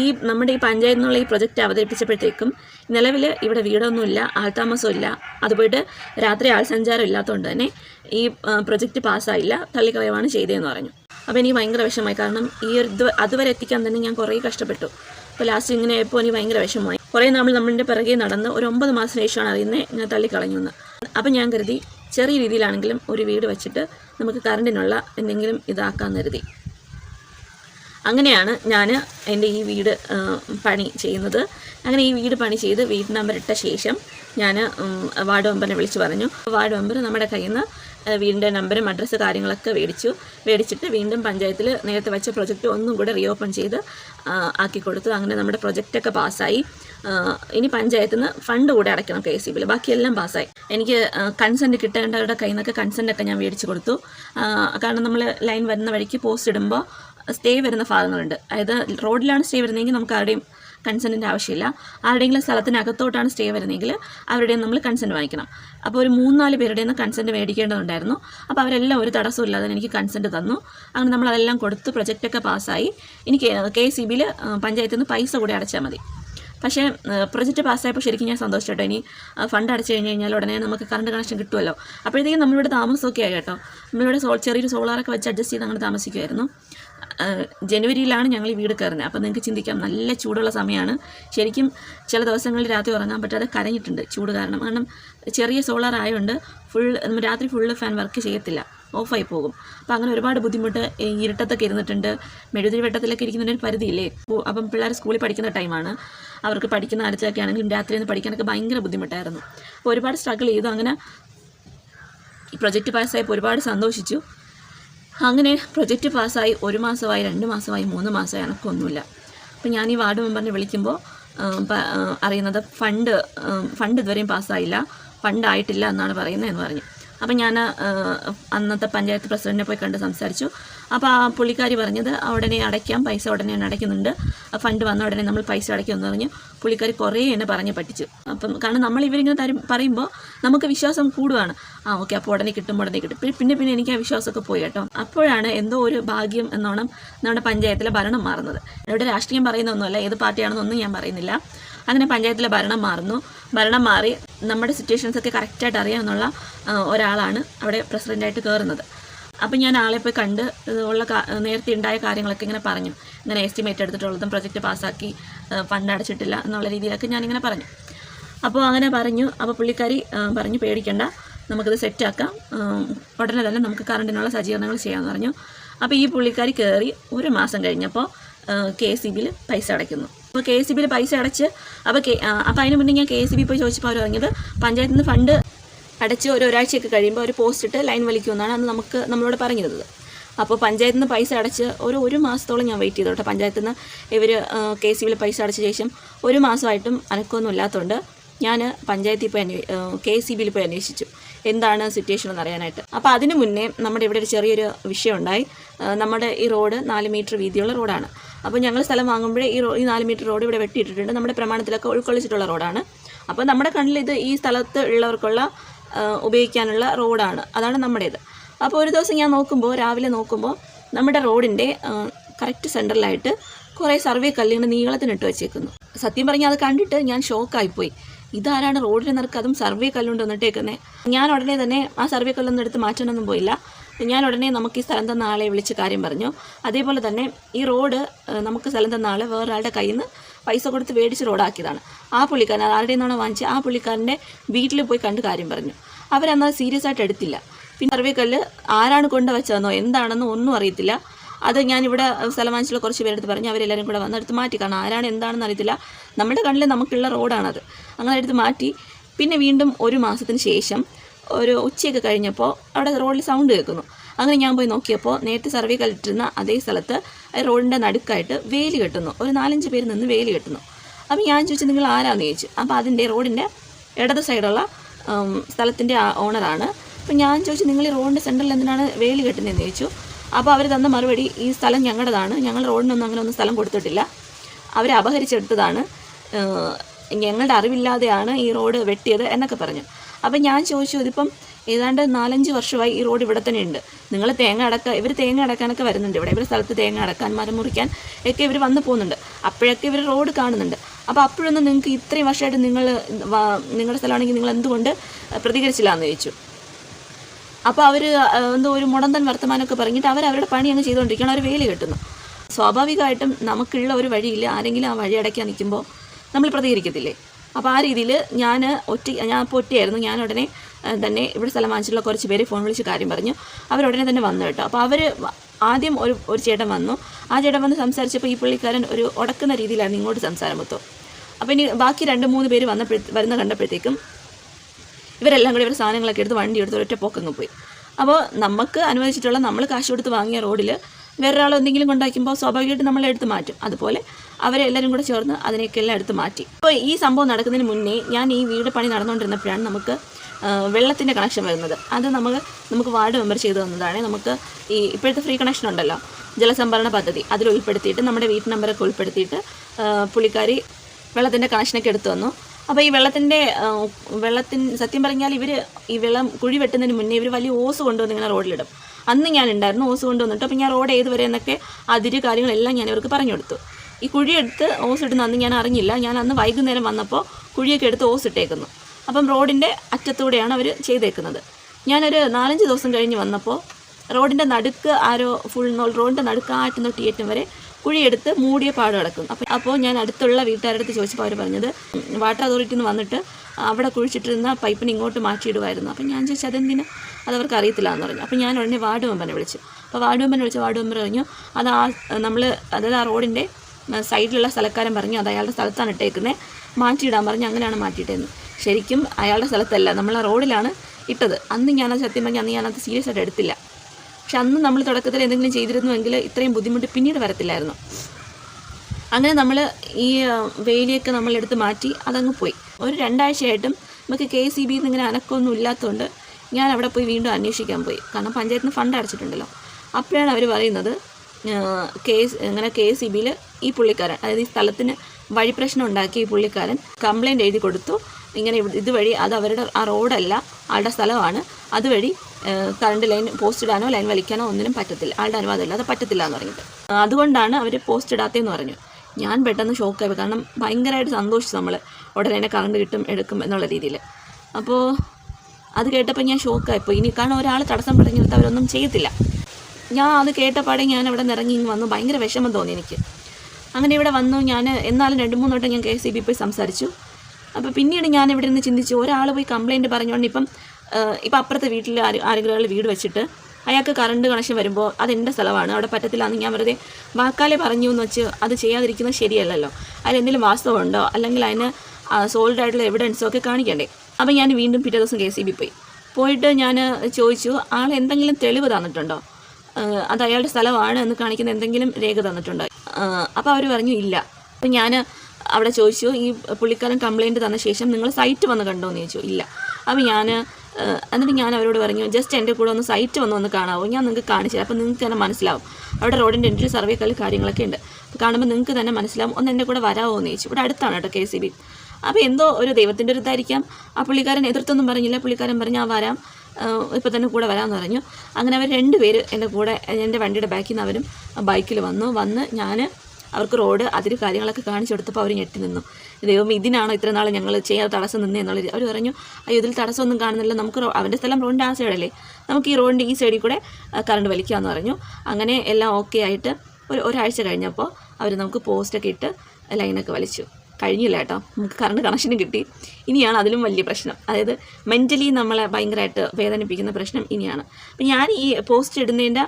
ഈ നമ്മുടെ ഈ പഞ്ചായത്തിനുള്ള ഈ പ്രൊജക്റ്റ് അവതരിപ്പിച്ചപ്പോഴത്തേക്കും നിലവിൽ ഇവിടെ വീടൊന്നുമില്ല ആൾതാമസമില്ല അതുപോയിട്ട് രാത്രി ആൾ സഞ്ചാരം ഇല്ലാത്തതുകൊണ്ട് തന്നെ ഈ പ്രൊജക്റ്റ് പാസ്സായില്ല. തള്ളിക്കളയുവാണ് ചെയ്തതെന്ന് പറഞ്ഞു. അപ്പോൾ എനിക്ക് ഭയങ്കര വിഷമമായി. കാരണം ഈ ഒരു അതുവരെ എത്തിക്കാൻ തന്നെ ഞാൻ കുറേ കഷ്ടപ്പെട്ടു. അപ്പോൾ ലാസ്റ്റ് ഇങ്ങനെ ആയപ്പോൾ എനിക്ക് ഭയങ്കര വിഷമമായി. കുറേ നമ്മൾ നമ്മളിന്റെ പിറകെ നടന്ന് ഒരു ഒമ്പത് മാസത്തിന് ശേഷമാണ് അറിയുന്നത് ഞാൻ തള്ളിക്കളഞ്ഞു എന്ന് അപ്പം ഞാൻ കരുതി ചെറിയ രീതിയിലാണെങ്കിലും ഒരു വീട് വെച്ചിട്ട് നമുക്ക് കറണ്ടിനുള്ള എന്തെങ്കിലും ഇതാക്കാൻ കരുതി. അങ്ങനെയാണ് ഞാൻ എന്റെ ഈ വീട് പണി ചെയ്യുന്നത്. അങ്ങനെ ഈ വീട് പണി ചെയ്ത് വീട് നമ്പർ ഇട്ട ശേഷം ഞാൻ വാർഡ് മെമ്പറിനെ വിളിച്ച് പറഞ്ഞു. വാർഡ് മെമ്പർ നമ്മുടെ കയ്യിൽ നിന്ന് വീടിന്റെ നമ്പറും അഡ്രസ്സ് കാര്യങ്ങളൊക്കെ മേടിച്ചു. മേടിച്ചിട്ട് വീണ്ടും പഞ്ചായത്തിൽ നേരത്തെ വെച്ച പ്രൊജക്റ്റ് ഒന്നും കൂടെ റീഓപ്പൺ ചെയ്ത് ആക്കി കൊടുത്തു. അങ്ങനെ നമ്മുടെ പ്രൊജക്റ്റൊക്കെ പാസ്സായി. ഇനി പഞ്ചായത്തിൽ നിന്ന് ഫണ്ട് കൂടെ അടയ്ക്കണം കെ സി ബിയിൽ ബാക്കിയെല്ലാം പാസ്സായി. എനിക്ക് കൺസെന്റ് കിട്ടേണ്ടവരുടെ കയ്യിൽ നിന്നൊക്കെ കൺസെന്റൊക്കെ ഞാൻ മേടിച്ച് കൊടുത്തു. കാരണം നമ്മൾ ലൈൻ വരുന്ന വഴിക്ക് പോസ്റ്റ് ഇടുമ്പോൾ സ്റ്റേ വരുന്ന ഭാഗങ്ങളുണ്ട്. അതായത് റോഡിലാണ് സ്റ്റേ വരുന്നതെങ്കിൽ നമുക്ക് ആരുടെയും കൺസെന്റിന്റെ ആവശ്യമില്ല. ആരുടെയെങ്കിലും സ്ഥലത്തിനകത്തോട്ടാണ് സ്റ്റേ വരുന്നതെങ്കിൽ അവരുടെയും നമ്മൾ കൺസെന്റ് വാങ്ങിക്കണം. അപ്പോൾ ഒരു മൂന്നാൽ പേരുടെ നിന്ന് കൺസെന്റ് മേടിക്കേണ്ടതുണ്ടായിരുന്നു. അപ്പോൾ അവരെല്ലാം ഒരു തടസ്സവും ഇല്ലാതെ എനിക്ക് കൺസെന്റ് തന്നു. അങ്ങനെ നമ്മൾ അതെല്ലാം കൊടുത്ത് പ്രൊജക്റ്റൊക്കെ പാസ്സായി. എനിക്ക് കെ സി ബിയിൽ പഞ്ചായത്തിൽ നിന്ന് പൈസ കൂടി അടച്ചാൽ മതി. പക്ഷേ പ്രൊജക്റ്റ് പാസ്സായപ്പോൾ ശരിക്കും ഞാൻ സന്തോഷിച്ചോട്ടോ. ഇനി ഫണ്ട് അടച്ചു കഴിഞ്ഞ് കഴിഞ്ഞാൽ ഉടനെ നമുക്ക് കറണ്ട് കണക്ഷൻ കിട്ടുമല്ലോ അപ്പോഴത്തേക്കും നമ്മളിവിടെ താമസമൊക്കെ ആയി കേട്ടോ. നമ്മളിവിടെ സോ ചെറിയൊരു സോളാറൊക്കെ വെച്ച് അഡ്ജസ്റ്റ് ചെയ്ത് അങ്ങനെ താമസിക്കുമായിരുന്നു ജനുവരിയിലാണ് ഞങ്ങൾ ഈ വീട് കയറുന്നത്. അപ്പോൾ നിങ്ങൾക്ക് ചിന്തിക്കാം നല്ല ചൂടുള്ള സമയമാണ്. ശരിക്കും ചില ദിവസങ്ങളിൽ രാത്രി ഉറങ്ങാൻ പറ്റാതെ കരഞ്ഞിട്ടുണ്ട് ചൂട് കാരണം. കാരണം ചെറിയ സോളാർ ആയതുകൊണ്ട് ഫുൾ രാത്രി ഫുള്ള് ഫാൻ വർക്ക് ചെയ്യത്തില്ല. ഓഫായി പോകും. അപ്പോൾ അങ്ങനെ ഒരുപാട് ബുദ്ധിമുട്ട് ഇരുട്ടത്തൊക്കെ ഇരുന്നിട്ടുണ്ട്. മെഴുതിരി വെട്ടത്തിലൊക്കെ ഇരിക്കുന്നതിന് ഒരു പരിധിയില്ലേ? അപ്പം പിള്ളേർ സ്കൂളിൽ പഠിക്കുന്ന ടൈമാണ് അവർക്ക് പഠിക്കുന്ന കാലത്തൊക്കെ ആണെങ്കിലും രാത്രി ഒന്ന് പഠിക്കാനൊക്കെ ഭയങ്കര ബുദ്ധിമുട്ടായിരുന്നു. അപ്പോൾ ഒരുപാട് സ്ട്രഗിൾ ചെയ്തു. അങ്ങനെ ഈ പ്രൊജക്റ്റ് പാസ്സായപ്പോൾ ഒരുപാട് സന്തോഷിച്ചു. അങ്ങനെ പ്രൊജക്റ്റ് പാസ്സായി ഒരു മാസമായി രണ്ട് മാസമായി മൂന്ന് മാസമായി എനിക്കൊന്നുമില്ല അപ്പോൾ ഞാൻ ഈ വാർഡ് മെമ്പറിനെ വിളിക്കുമ്പോൾ അറിയുന്നത് ഫണ്ട് ഫണ്ട് ഇതുവരെയും പാസ്സായില്ല ഫണ്ടായിട്ടില്ല എന്നാണ് പറയുന്നത് എന്ന് പറഞ്ഞു. അപ്പം ഞാൻ അന്നത്തെ പഞ്ചായത്ത് പ്രസിഡന്റിനെ പോയി കണ്ട് സംസാരിച്ചു. അപ്പോൾ ആ പുള്ളിക്കാരി പറഞ്ഞത് ഉടനെ അടയ്ക്കാം പൈസ ഉടനെ അടയ്ക്കുന്നുണ്ട്. ഫണ്ട് വന്ന ഉടനെ നമ്മൾ പൈസ അടയ്ക്കുമെന്ന് പറഞ്ഞ്. പുള്ളിക്കാരി കുറേ എന്നെ പറഞ്ഞ് പറ്റിച്ചു അപ്പം കാരണം നമ്മൾ ഇവരിങ്ങനെ തരും പറയുമ്പോൾ നമുക്ക് വിശ്വാസം കൂടുവാണ്. ആ ഓക്കെ അപ്പോൾ ഉടനെ കിട്ടും ഉടനെ കിട്ടും. പിന്നെ പിന്നെ എനിക്ക് ആ വിശ്വാസമൊക്കെ പോയി കേട്ടോ. അപ്പോഴാണ് എന്തോ ഒരു ഭാഗ്യം എന്നോണം നമ്മുടെ പഞ്ചായത്തിലെ ഭരണം മാറുന്നത്. ഇവിടെ രാഷ്ട്രീയം പറയുന്നൊന്നുമല്ല ഏത് പാർട്ടിയാണെന്നൊന്നും ഞാൻ പറയുന്നില്ല. അങ്ങനെ പഞ്ചായത്തിലെ ഭരണം മാറുന്നു. ഭരണം മാറി നമ്മുടെ സിറ്റുവേഷൻസൊക്കെ കറക്റ്റായിട്ട് അറിയാമെന്നുള്ള ഒരാളാണ് അവിടെ പ്രസിഡന്റായിട്ട് കയറുന്നത് അപ്പം ഞാൻ ആളെ പോയി കണ്ട് ഉള്ള നേരത്തെ ഉണ്ടായ കാര്യങ്ങളൊക്കെ ഇങ്ങനെ പറഞ്ഞു. ഇങ്ങനെ എസ്റ്റിമേറ്റ് എടുത്തിട്ടുള്ളതും പ്രൊജക്റ്റ് പാസ്സാക്കി ഫണ്ട് അടച്ചിട്ടില്ല എന്നുള്ള രീതിയിലൊക്കെ ഞാനിങ്ങനെ പറഞ്ഞു. അപ്പോൾ അങ്ങനെ പറഞ്ഞു. അപ്പോൾ പുള്ളിക്കാരി പറഞ്ഞു പേടിക്കണ്ട നമുക്കിത് സെറ്റാക്കാം ഉടനെ തന്നെ നമുക്ക് കറണ്ടിനുള്ള സജ്ജീകരണങ്ങൾ ചെയ്യാമെന്ന് പറഞ്ഞു. അപ്പോൾ ഈ പുള്ളിക്കാരി കയറി ഒരു മാസം കഴിഞ്ഞപ്പോൾ കെ സി ബിയിൽ പൈസ അടയ്ക്കുന്നു. അപ്പോൾ കെ സി ബിയിൽ പൈസ അടച്ച് അപ്പോൾ കെ അപ്പോൾ അതിന് മുന്നേ ഞാൻ കെ സി ബി പോയി ചോദിച്ചപ്പോൾ അവർ പറഞ്ഞത് പഞ്ചായത്തിൽ നിന്ന് ഫണ്ട് അടച്ച് ഒരു ഒരാഴ്ചയൊക്കെ കഴിയുമ്പോൾ ഒരു പോസ്റ്റ് ഇട്ട് ലൈൻ വലിക്കുമെന്നാണ് അന്ന് നമുക്ക് നമ്മളോട് പറഞ്ഞിരുന്നത്. അപ്പോൾ പഞ്ചായത്തിൽ നിന്ന് പൈസ അടച്ച് ഒരു ഒരു മാസത്തോളം ഞാൻ വെയിറ്റ് ചെയ്തു കേട്ടോ. പഞ്ചായത്തിൽ നിന്ന് ഇവർ കെ സി ബിയിൽ പൈസ അടച്ച ശേഷം ഒരു മാസമായിട്ടും അനക്കമൊന്നും ഇല്ലാത്തതുകൊണ്ട് ഞാൻ പഞ്ചായത്തിൽ പോയി അന്വേ കെ സി ബിയിൽ പോയി അന്വേഷിച്ചു. എന്താണ് സിറ്റുവേഷൻ എന്ന് അറിയാനായിട്ട്. അപ്പോൾ അതിന് മുന്നേ നമ്മുടെ ഇവിടെ ഒരു ചെറിയൊരു വിഷയം ഉണ്ടായി. നമ്മുടെ ഈ റോഡ് നാല് മീറ്റർ വീതിയുള്ള റോഡാണ്. അപ്പോൾ ഞങ്ങൾ സ്ഥലം വാങ്ങുമ്പോഴേ ഈ റോ ഈ നാല് മീറ്റർ റോഡ് ഇവിടെ വെട്ടിയിട്ടിട്ടുണ്ട്. നമ്മുടെ പ്രമാണത്തിലൊക്കെ ഉൾക്കൊള്ളിച്ചിട്ടുള്ള റോഡാണ്. അപ്പോൾ നമ്മുടെ കണ്ണിൽ ഇത് ഈ സ്ഥലത്ത് ഉള്ളവർക്കുള്ള ഉപയോഗിക്കാനുള്ള റോഡാണ്. അതാണ് നമ്മുടേത്. അപ്പോൾ ഒരു ദിവസം ഞാൻ നോക്കുമ്പോൾ രാവിലെ നോക്കുമ്പോൾ നമ്മുടെ റോഡിന്റെ കറക്റ്റ് സെന്ററിലായിട്ട് കുറേ സർവേ കല്ലുകൾ നീളത്തിനിട്ട് വെച്ചേക്കുന്നു. സത്യം പറഞ്ഞാൽ അത് കണ്ടിട്ട് ഞാൻ ഷോക്കായിപ്പോയി. ഇതാരാണ് റോഡിന് നിറക്ക് അതും സർവേ കല്ലുകൊണ്ട് വന്നിട്ടേക്കുന്നത് ഞാൻ ഉടനെ തന്നെ ആ സർവേ കല്ലൊന്നും എടുത്ത് മാറ്റാനൊന്നും പോയില്ല. ഞാൻ ഉടനെ നമുക്ക് ഈ സ്ഥലം തന്ന ആളെ വിളിച്ച് കാര്യം പറഞ്ഞു. അതേപോലെ തന്നെ ഈ റോഡ് നമുക്ക് സ്ഥലം തന്ന ആൾ വേറൊരാളുടെ കയ്യിൽ നിന്ന് പൈസ കൊടുത്ത് മേടിച്ച് റോഡാക്കിയതാണ്. ആ പുള്ളിക്കാരൻ ആരുടെ നിന്നാണോ വാങ്ങിച്ച്? ആ പുള്ളിക്കാരന്റെ വീട്ടിൽ പോയി കണ്ട് കാര്യം പറഞ്ഞു. അവരന്നത് സീരിയസ് ആയിട്ട് എടുത്തില്ല. പിന്നെ അറിവേക്കല്ല് കല്ല് ആരാണ് കൊണ്ടുവച്ചതെന്നോ എന്താണെന്നോ ഒന്നും അറിയത്തില്ല. അത് ഞാനിവിടെ സ്ഥലം വാങ്ങിച്ചുള്ള കുറച്ച് പേരെടുത്ത് പറഞ്ഞു അവരെല്ലാവരും കൂടെ വന്നെടുത്ത് മാറ്റി. കാരണം ആരാണ് എന്താണെന്ന് അറിയത്തില്ല. നമ്മുടെ കണ്ണിൽ നമുക്കുള്ള റോഡാണത്. അങ്ങനെ എടുത്ത് മാറ്റി. പിന്നെ വീണ്ടും ഒരു മാസത്തിന് ശേഷം ഒരു ഉച്ചയൊക്കെ കഴിഞ്ഞപ്പോൾ അവിടെ റോഡിൽ സൗണ്ട് കേൾക്കുന്നു. അങ്ങനെ ഞാൻ പോയി നോക്കിയപ്പോൾ നേരത്തെ സർവേ കളിട്ടിരുന്ന അതേ സ്ഥലത്ത് റോഡിന്റെ നടുക്കായിട്ട് വേലി കെട്ടുന്നു. ഒരു നാലഞ്ച് പേര് നിന്ന് വേലി കെട്ടുന്നു. അപ്പോൾ ഞാൻ ചോദിച്ചു നിങ്ങൾ ആരാന്ന് ചോദിച്ചു? അപ്പോൾ അതിന്റെ റോഡിന്റെ ഇടത് സൈഡുള്ള സ്ഥലത്തിന്റെ ഓണറാണ് അപ്പം ഞാൻ ചോദിച്ചു നിങ്ങൾ ഈ റോഡിന്റെ സെന്ററിൽ എന്തിനാണ് വേലി കെട്ടുന്നതെന്ന് ചോദിച്ചു? അപ്പോൾ അവർ തന്ന മറുപടി ഈ സ്ഥലം ഞങ്ങളുടേതാണ്. ഞങ്ങൾ റോഡിനൊന്നും അങ്ങനെ ഒന്നും സ്ഥലം കൊടുത്തിട്ടില്ല. അവരെ അപഹരിച്ചെടുത്തതാണ്. ഞങ്ങളുടെ അറിവില്ലാതെയാണ് ഈ റോഡ് വെട്ടിയത് എന്നൊക്കെ പറഞ്ഞു. അപ്പം ഞാൻ ചോദിച്ചു ഇതിപ്പം ഏതാണ്ട് നാലഞ്ച് വർഷമായി ഈ റോഡ് ഇവിടെ തന്നെയുണ്ട്. നിങ്ങൾ തേങ്ങ അടക്കാൻ ഇവർ തേങ്ങ അടക്കാനൊക്കെ വരുന്നുണ്ട്. ഇവിടെ ഇവർ സ്ഥലത്ത് തേങ്ങ അടക്കാൻ മരം മുറിക്കാൻ ഒക്കെ ഇവർ വന്നു പോകുന്നുണ്ട്. അപ്പോഴൊക്കെ ഇവർ റോഡ് കാണുന്നുണ്ട്. അപ്പോൾ അപ്പോഴൊന്നും നിങ്ങൾക്ക് ഇത്രയും വർഷമായിട്ട് നിങ്ങൾ നിങ്ങളുടെ സ്ഥലമാണെങ്കിൽ നിങ്ങൾ എന്തുകൊണ്ട് പ്രതികരിച്ചില്ല എന്ന് ചോദിച്ചു അപ്പോൾ അവർ എന്തോ ഒരു മുടന്തൻ വർത്തമാനമൊക്കെ പറഞ്ഞിട്ട് അവർ അവരുടെ പണി അങ്ങ് ചെയ്തുകൊണ്ടിരിക്കുകയാണ്. അവർ വേലി കെട്ടുന്നു. സ്വാഭാവികമായിട്ടും നമുക്കുള്ള ഒരു വഴിയില്ല. ആരെങ്കിലും ആ വഴി അടയ്ക്കാൻ നിൽക്കുമ്പോൾ നമ്മൾ പ്രതികരിക്കത്തില്ലേ? അപ്പോൾ ആ രീതിയിൽ ഞാൻ ഒറ്റ ഞാൻ ഇപ്പോൾ ഒറ്റയായിരുന്നു. ഞാൻ ഉടനെ തന്നെ ഇവിടെ സ്ഥലം വാങ്ങിച്ചിട്ടുള്ള കുറച്ച് പേര് ഫോൺ വിളിച്ച് കാര്യം പറഞ്ഞു. അവരുടനെ തന്നെ വന്നു കേട്ടോ. അപ്പോൾ അവർ ആദ്യം ഒരു ഒരു ചേട്ടൻ വന്നു. ആ ചേട്ടൻ വന്ന് സംസാരിച്ചപ്പോൾ ഈ പുള്ളിക്കാരൻ ഒരു ഉടക്കുന്ന രീതിയിലായിരുന്നു ഇങ്ങോട്ട് സംസാരം മൊത്തം. അപ്പോൾ ഇനി ബാക്കി രണ്ട് മൂന്ന് പേര് വന്നപ്പോഴ വരുന്ന കണ്ടപ്പോഴത്തേക്കും ഇവരെല്ലാം കൂടി ഇവർ സാധനങ്ങളൊക്കെ എടുത്ത് വണ്ടി എടുത്ത് ഒരൊറ്റ പോക്കങ്ങ് പോയി. അപ്പോൾ നമുക്ക് അനുവദിച്ചിട്ടുള്ള നമ്മൾ കാശ് കൊടുത്ത് വാങ്ങിയ റോഡിൽ വേറൊരാൾ എന്തെങ്കിലും കൊണ്ടാക്കുമ്പോൾ സ്വാഭാവികമായിട്ട് നമ്മളെ എടുത്ത് മാറ്റും. അതുപോലെ അവരെ എല്ലാവരും കൂടെ ചേർന്ന് അതിനെയൊക്കെ എല്ലാം എടുത്ത് മാറ്റി. അപ്പോൾ ഈ സംഭവം നടക്കുന്നതിന് മുന്നേ ഞാൻ ഈ വീട് പണി നടന്നുകൊണ്ടിരുന്നപ്പോഴാണ് നമുക്ക് വെള്ളത്തിന്റെ കണക്ഷൻ വരുന്നത്. അത് നമ്മൾ നമുക്ക് വാർഡ് മെമ്പർ ചെയ്തു തന്നതാണ്. നമുക്ക് ഈ ഇപ്പോഴത്തെ ഫ്രീ കണക്ഷൻ ഉണ്ടല്ലോ. ജലസംഭരണ പദ്ധതി. അതിൽ ഉൾപ്പെടുത്തിയിട്ട് നമ്മുടെ വീട്ട് നമ്പറൊക്കെ ഉൾപ്പെടുത്തിയിട്ട് പുള്ളിക്കാരി വെള്ളത്തിന്റെ കണക്ഷനൊക്കെ എടുത്തു തന്നു. അപ്പോൾ ഈ വെള്ളത്തിന്റെ വെള്ളത്തിൻ സത്യം പറഞ്ഞാൽ ഇവർ ഈ വെള്ളം കുഴി വെട്ടുന്നതിന് മുന്നേ ഇവർ വലിയ ഓസ് കൊണ്ടുവന്ന് ഇങ്ങനെ റോഡിലിടും അന്ന് ഞാൻ ഉണ്ടായിരുന്നു ഓസ് കൊണ്ടുവന്നിട്ട്. അപ്പോൾ ഞാൻ റോഡ് ഏത് വരെ എന്നൊക്കെ അതിര് കാര്യങ്ങളെല്ലാം ഞാൻ ഇവർക്ക് പറഞ്ഞു കൊടുത്തു. ഈ കുഴിയെടുത്ത് ഓസ് ഇടുന്ന അന്ന് ഞാൻ അറിഞ്ഞില്ല. ഞാൻ അന്ന് വൈകുന്നേരം വന്നപ്പോൾ കുഴിയൊക്കെ എടുത്ത് ഓസ് ഇട്ടേക്കുന്നു. അപ്പം റോഡിന്റെ അറ്റത്തൂടെയാണ് അവർ ചെയ്തേക്കുന്നത്. ഞാനൊരു നാലഞ്ച് ദിവസം കഴിഞ്ഞ് വന്നപ്പോൾ റോഡിന്റെ നടുക്ക് ആരോ ഫുൾ നോൾ റോഡിന്റെ നടുക്ക് ആറ്റുന്ന ടിയേറ്റം വരെ കുഴിയെടുത്ത് മൂടിയ പാട് കിടക്കും. അപ്പം അപ്പോൾ ഞാൻ അടുത്തുള്ള വീട്ടുകാരുടെ അടുത്ത് ചോദിച്ചപ്പോൾ അവർ പറഞ്ഞത് വാട്ടർ അതോറിറ്റിന്ന് വന്നിട്ട് അവിടെ കുഴിച്ചിട്ടിരുന്ന പൈപ്പിന് ഇങ്ങോട്ട് മാറ്റിയിടുമായിരുന്നു അപ്പം ഞാൻ ചോദിച്ചു അതെന്തിനാ? അത് അവർക്ക് അറിയത്തില്ല എന്ന് പറഞ്ഞു. അപ്പം ഞാൻ ഉടനെ വാർഡ് മെമ്പറിനെ വിളിച്ചു. അപ്പോൾ വാർഡ് മെമ്പറിനെ വിളിച്ചു വാർഡ് മെമ്പർ പറഞ്ഞു അത് ആ നമ്മൾ അതായത് ആ റോഡിന്റെ സൈഡിലുള്ള സ്ഥലക്കാരൻ പറഞ്ഞു അത് അയാളുടെ സ്ഥലത്താണ് ഇട്ടേക്കുന്നത് മാറ്റിയിടാൻ പറഞ്ഞു അങ്ങനെയാണ് മാറ്റിയിട്ടതെന്ന് ശരിക്കും അയാളുടെ സ്ഥലത്തല്ല നമ്മൾ ആ റോഡിലാണ് ഇട്ടത്. അന്ന് ഞാനത് സത്യം പറഞ്ഞാൽ അന്ന് ഞാനത് സീരിയസ് ആയിട്ട് എടുത്തില്ല. പക്ഷെ അന്ന് നമ്മൾ തുടക്കത്തിൽ എന്തെങ്കിലും ചെയ്തിരുന്നുവെങ്കിൽ ഇത്രയും ബുദ്ധിമുട്ട് പിന്നീട് വരത്തില്ലായിരുന്നു. അങ്ങനെ നമ്മൾ ഈ വേലിയൊക്കെ നമ്മൾ എടുത്ത് മാറ്റി അതങ്ങ് പോയി. ഒരു രണ്ടാഴ്ചയായിട്ടും നമുക്ക് കെ സി ബിന്ന് ഇങ്ങനെ അനക്കമൊന്നും ഇല്ലാത്തതുകൊണ്ട് ഞാൻ അവിടെ പോയി വീണ്ടും അന്വേഷിക്കാൻ പോയി. കാരണം പഞ്ചായത്തിന് ഫണ്ട് അടച്ചിട്ടുണ്ടല്ലോ. അപ്പോഴാണ് അവർ പറയുന്നത് കെ ഇങ്ങനെ കെ സി ബിയിൽ ഈ പുള്ളിക്കാരൻ അതായത് ഈ സ്ഥലത്തിന് വഴി പ്രശ്നം ഉണ്ടാക്കിയ ഈ പുള്ളിക്കാരൻ കംപ്ലയിന്റ് എഴുതി കൊടുത്തു. ഇങ്ങനെ ഇതുവഴി അത് അവരുടെ ആ റോഡല്ല ആളുടെ സ്ഥലമാണ്. അതുവഴി കറണ്ട് ലൈൻ പോസ്റ്റ് ഇടാനോ ലൈൻ വലിക്കാനോ ഒന്നിനും പറ്റത്തില്ല. ആളുടെ അനുവാദമില്ല. അത് പറ്റത്തില്ല എന്ന് പറഞ്ഞിട്ട്. അതുകൊണ്ടാണ് അവർ പോസ്റ്റ് ഇടാത്തതെന്ന് പറഞ്ഞു. ഞാൻ പെട്ടെന്ന് ഷോക്കായി കാരണം ഭയങ്കരമായിട്ട് സന്തോഷിച്ചു നമ്മൾ ഉടനെ തന്നെ കറണ്ട് കിട്ടും എടുക്കും എന്നുള്ള രീതിയിൽ അപ്പോൾ അത് കേട്ടപ്പോൾ ഞാൻ ഷോക്കായിപ്പോൾ ഇനി കാരണം ഒരാൾ തടസ്സം പറഞ്ഞെടുത്ത് അവരൊന്നും ചെയ്യത്തില്ല. ഞാൻ അത് കേട്ടപ്പാടെ ഞാൻ അവിടെ ഇങ്ങ് വന്നു. ഭയങ്കര വിഷമം തോന്നി എനിക്ക്. അങ്ങനെ ഇവിടെ വന്നു. ഞാൻ എന്നാലും രണ്ട് മൂന്ന് വട്ടം ഞാൻ കെ സി ബി പോയി സംസാരിച്ചു. അപ്പോൾ പിന്നീട് ഞാൻ ഇവിടെ നിന്ന് ചിന്തിച്ചു ഒരാൾ പോയി കംപ്ലയിന്റ് പറഞ്ഞുകൊണ്ട് ഇപ്പം ഇപ്പം അപ്പുറത്തെ വീട്ടിൽ ആര് ആരെങ്കിലും വീട് വെച്ചിട്ട് അയാൾക്ക് കറണ്ട് കണക്ഷൻ വരുമ്പോൾ അതെന്റെ സ്ഥലമാണ് അവിടെ പറ്റത്തില്ല ഞാൻ വെറുതെ വാക്കാലെ പറഞ്ഞു എന്ന് വെച്ച് അത് ചെയ്യാതിരിക്കുന്നത് ശരിയല്ലല്ലോ. അതിലെന്തെങ്കിലും വാസ്തവമുണ്ടോ അല്ലെങ്കിൽ അതിന് സോൾഡ് ആയിട്ടുള്ള എവിഡൻസോ ഒക്കെ കാണിക്കണ്ടേ? അപ്പം ഞാൻ വീണ്ടും പിറ്റേ ദിവസം കെ സി ബി പോയി. പോയിട്ട് ഞാൻ ചോദിച്ചു ആൾ എന്തെങ്കിലും തെളിവ് തന്നിട്ടുണ്ടോ? അത് അയാളുടെ സ്ഥലമാണ് എന്ന് കാണിക്കുന്ന എന്തെങ്കിലും രേഖ തന്നിട്ടുണ്ടോ? അപ്പോൾ അവർ പറഞ്ഞു ഇല്ല. അപ്പം ഞാൻ അവിടെ ചോദിച്ചു ഈ പുള്ളിക്കാരൻ കംപ്ലൈന്റ് തന്ന ശേഷം നിങ്ങൾ സൈറ്റ് വന്ന് കണ്ടോ? എന്ന് ചോദിച്ചു. ഇല്ല. അപ്പോൾ ഞാൻ എന്നിട്ട് ഞാൻ അവരോട് പറഞ്ഞു ജസ്റ്റ് എന്റെ കൂടെ ഒന്ന് സൈറ്റ് വന്ന് ഒന്ന് കാണാമോ ഞാൻ നിങ്ങൾക്ക് കാണിച്ചു തരാം അപ്പോൾ നിങ്ങൾക്ക് തന്നെ മനസ്സിലാവും. അവിടെ റോഡിന്റെ എൻട്രി സർവേ കളി കാര്യങ്ങളൊക്കെ ഉണ്ട്. അപ്പോൾ കാണുമ്പോൾ നിങ്ങൾക്ക് തന്നെ മനസ്സിലാവും ഒന്ന് എന്റെ കൂടെ വരാമോ എന്ന് ചോദിച്ചു. ഇവിടെ അടുത്താണ് കേട്ടോ കെ സി ബി. അപ്പോൾ എന്തോ ഒരു ദൈവത്തിന്റെ ഒരു ഇതായിരിക്കാം. ആ പുള്ളിക്കാരൻ എതിർത്തൊന്നും പറഞ്ഞില്ല. പുള്ളിക്കാരൻ പറഞ്ഞു ആ വരാം. ഇപ്പോൾ തന്നെ കൂടെ വരാമെന്ന് പറഞ്ഞു. അങ്ങനെ അവർ രണ്ടുപേര് എന്റെ കൂടെ എന്റെ വണ്ടിയുടെ ബാക്കിൽ നിന്ന് അവരും ബൈക്കിൽ വന്നു. വന്ന് ഞാൻ അവർക്ക് റോഡ് അതിര് കാര്യങ്ങളൊക്കെ കാണിച്ചു കൊടുത്തപ്പോൾ അവർ ഞെട്ടി നിന്നു. ദൈവം ഇതിനാണോ ഇത്ര നാൾ ഞങ്ങൾ ചെയ്യാതെ തടസ്സം നിന്നേ എന്നുള്ള അവർ പറഞ്ഞു അയ്യോ ഇതിൽ തടസ്സമൊന്നും കാണുന്നില്ല. നമുക്ക് അവന്റെ സ്ഥലം റോഡിന്റെ ആ സൈഡല്ലേ നമുക്ക് ഈ റോഡിന്റെ ഈ സൈഡിൽ കൂടെ കറണ്ട് വലിക്കാമെന്ന് പറഞ്ഞു. അങ്ങനെ എല്ലാം ഓക്കെ ആയിട്ട് ഒരു ഒരാഴ്ച കഴിഞ്ഞപ്പോൾ അവർ നമുക്ക് പോസ്റ്റൊക്കെ ഇട്ട് ലൈനൊക്കെ വലിച്ചു. കഴിഞ്ഞില്ല കേട്ടോ. നമുക്ക് കറണ്ട് കണക്ഷനും കിട്ടി. ഇനിയാണ് അതിലും വലിയ പ്രശ്നം. അതായത് മെന്റലി നമ്മളെ ഭയങ്കരമായിട്ട് വേദനിപ്പിക്കുന്ന പ്രശ്നം ഇനിയാണ്. അപ്പം ഞാൻ ഈ പോസ്റ്റ് ഇടുന്നതിന്റെ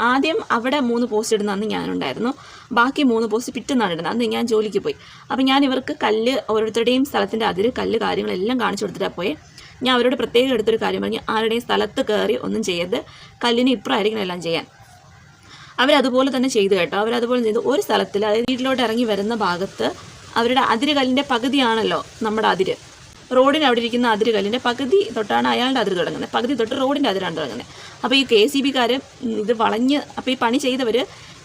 ആദ്യം അവിടെ മൂന്ന് പോസ്റ്റ് ഇടുന്ന അന്ന് ഞാനുണ്ടായിരുന്നു. ബാക്കി മൂന്ന് പോസ്റ്റ് പിറ്റുന്നാണ് ഇടുന്നത് അന്ന് ഞാൻ ജോലിക്ക് പോയി. അപ്പം ഞാൻ ഇവർക്ക് കല്ല് ഓരോരുത്തരുടെയും സ്ഥലത്തിന്റെ അതിര് കല്ല് കാര്യങ്ങളെല്ലാം കാണിച്ചു കൊടുത്തിട്ടാണ് പോയി. ഞാൻ അവരോട് പ്രത്യേകം എടുത്തൊരു കാര്യം പറഞ്ഞു ആരുടെയും സ്ഥലത്ത് കയറി ഒന്നും ചെയ്യരുത്. കല്ലിന് ഇപ്പുറമായിരിക്കണം എല്ലാം ചെയ്യാൻ. അവരതുപോലെ തന്നെ ചെയ്തു കേട്ടോ. അവരതുപോലെ ചെയ്തു. ഒരു സ്ഥലത്തിൽ അതായത് വീട്ടിലോട്ട് ഇറങ്ങി വരുന്ന ഭാഗത്ത് അവരുടെ അതിര് കല്ലിന്റെ പകുതിയാണല്ലോ നമ്മുടെ അതിര്. റോഡിന് അവിടെ ഇരിക്കുന്ന അതിരുകല്ലിന്റെ പകുതി തൊട്ടാണ് അയാളുടെ അതിര് തുടങ്ങുന്നത്. പകുതി തൊട്ട് റോഡിന്റെ അതിരാണ് തുടങ്ങുന്നത്. അപ്പോൾ ഈ കെ സി ബിക്കാർ ഇത് വളഞ്ഞ് അപ്പോൾ ഈ പണി ചെയ്തവർ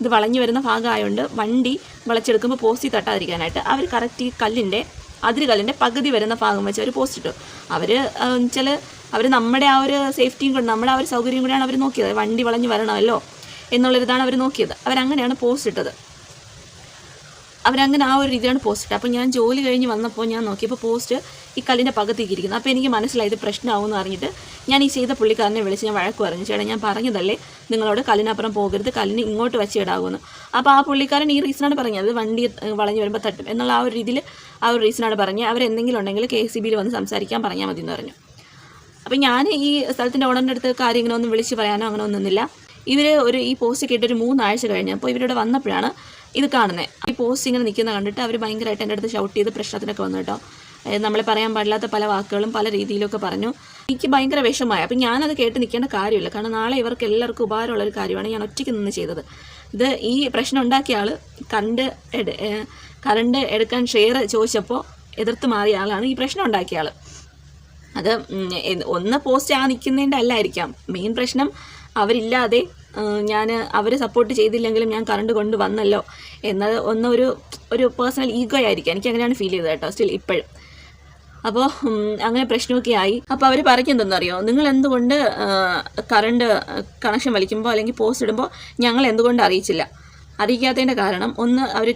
ഇത് വളഞ്ഞു വരുന്ന ഭാഗമായതുകൊണ്ട് വണ്ടി വളച്ചെടുക്കുമ്പോൾ പോസ്റ്റ് തട്ടാതിരിക്കാനായിട്ട് അവർ കറക്റ്റ് ഈ കല്ലിന്റെ അതിരുകല്ലിന്റെ പകുതി വരുന്ന ഭാഗം വെച്ച് അവർ പോസ്റ്റ് ഇട്ടു. അവർ ചില അവർ നമ്മുടെ ആ ഒരു സേഫ്റ്റിയും കൂടെ നമ്മുടെ ആ ഒരു സൗകര്യം കൂടെയാണ് അവർ നോക്കിയത്. വണ്ടി വളഞ്ഞ് വരണമല്ലോ എന്നുള്ളൊരിതാണ് അവർ നോക്കിയത്. അവരങ്ങനെയാണ് പോസ്റ്റ് ഇട്ടത്. അവരങ്ങനെ ആ ഒരു രീതിയിലാണ് പോസ്റ്റ് അപ്പോൾ ഞാൻ ജോലി കഴിഞ്ഞ് വന്നപ്പോൾ ഞാൻ നോക്കിയപ്പോൾ പോസ്റ്റ് ഈ കല്ലിന്റെ പകത്തേക്ക് ഇരിക്കുന്നു അപ്പോൾ എനിക്ക് മനസ്സിലായത് പ്രശ്നമാവുമെന്ന് അറിഞ്ഞിട്ട് ഞാൻ ഈ ചെയ്ത പുള്ളിക്കാരനെ വിളിച്ച് ഞാൻ വഴക്ക് പറഞ്ഞു. ചേട്ടാ ഞാൻ പറഞ്ഞതല്ലേ നിങ്ങളോട് കല്ലിനപ്പുറം പോകരുത് കല്ലിന് ഇങ്ങോട്ട് വെച്ച് ഇടാകുമെന്ന് അപ്പോൾ ആ പുള്ളിക്കാരൻ ഈ റീസണാണ് പറഞ്ഞത്. വണ്ടി വളഞ്ഞു വളഞ്ഞ് വരുമ്പോൾ തട്ടും എന്നുള്ള ആ ഒരു രീതിയിൽ ആ ഒരു റീസണാണ് പറഞ്ഞത്. അവരെന്തെങ്കിലും ഉണ്ടെങ്കിൽ കെ സി ബിയിൽ വന്ന് സംസാരിക്കാൻ പറഞ്ഞാൽ മതി എന്ന് പറഞ്ഞു. അപ്പോൾ ഞാൻ ഈ സ്ഥലത്തിന്റെ ഓണറിന്റെ അടുത്ത് കാര്യം ഇങ്ങനെ ഒന്നും വിളിച്ച് പറയാനോ അങ്ങനെ ഒന്നുമില്ല ഇവർ ഒരു ഈ പോസ്റ്റ് കേട്ടൊരു മൂന്നാഴ്ച കഴിഞ്ഞപ്പോൾ ഇവരിവിടെ വന്നപ്പോഴാണ് ഇത് കാണുന്നത് ഈ പോസ്റ്റ് ഇങ്ങനെ നിൽക്കുന്ന കണ്ടിട്ട് അവർ ഭയങ്കരമായിട്ട് എന്റെ അടുത്ത് ഷൗട്ട് ചെയ്ത് പ്രശ്നത്തിനൊക്കെ വന്നു കേട്ടോ. നമ്മളെ പറയാൻ പാടില്ലാത്ത പല വാക്കുകളും പല രീതിയിലൊക്കെ പറഞ്ഞു. എനിക്ക് ഭയങ്കര വിഷമമായി. അപ്പം ഞാനത് കേട്ട് നിൽക്കേണ്ട കാര്യമില്ല. കാരണം നാളെ ഇവർക്ക് എല്ലാവർക്കും ഉപകാരമുള്ള ഒരു കാര്യമാണ് ഞാൻ ഒറ്റയ്ക്ക് നിന്ന് ചെയ്തത്. ഇത് ഈ പ്രശ്നം ഉണ്ടാക്കിയ ആൾ കറണ്ട് കറണ്ട് എടുക്കാൻ ഷെയർ ചോദിച്ചപ്പോൾ എതിർത്ത് മാറിയ ആളാണ് ഈ പ്രശ്നം ഉണ്ടാക്കിയ ആൾ അത് ഒന്ന് പോസ്റ്റ് ആ നിൽക്കുന്നതിന്റെ അല്ലായിരിക്കാം. മെയിൻ പ്രശ്നം അവരില്ലാതെ ഞാൻ അവരെ സപ്പോർട്ട് ചെയ്തില്ലെങ്കിലും ഞാൻ കറണ്ട് കൊണ്ട് വന്നല്ലോ എന്നത് ഒന്ന് ഒരു ഒരു പേഴ്സണൽ ഈഗോ ആയിരിക്കും. എനിക്ക് അങ്ങനെയാണ് ഫീൽ ചെയ്തത് കേട്ടോ സ്റ്റിൽ ഇപ്പോഴും. അപ്പോൾ അങ്ങനെ പ്രശ്നമൊക്കെ ആയി. അപ്പോൾ അവർ പറയുന്നതെന്നറിയോ നിങ്ങൾ എന്തുകൊണ്ട് കറണ്ട് കണക്ഷൻ വലിക്കുമ്പോൾ അല്ലെങ്കിൽ പോസ്റ്റ് ഇടുമ്പോൾ ഞങ്ങൾ എന്തുകൊണ്ട് അറിയിച്ചില്ല? അറിയിക്കാത്തതിന്റെ കാരണം ഒന്ന് അവർ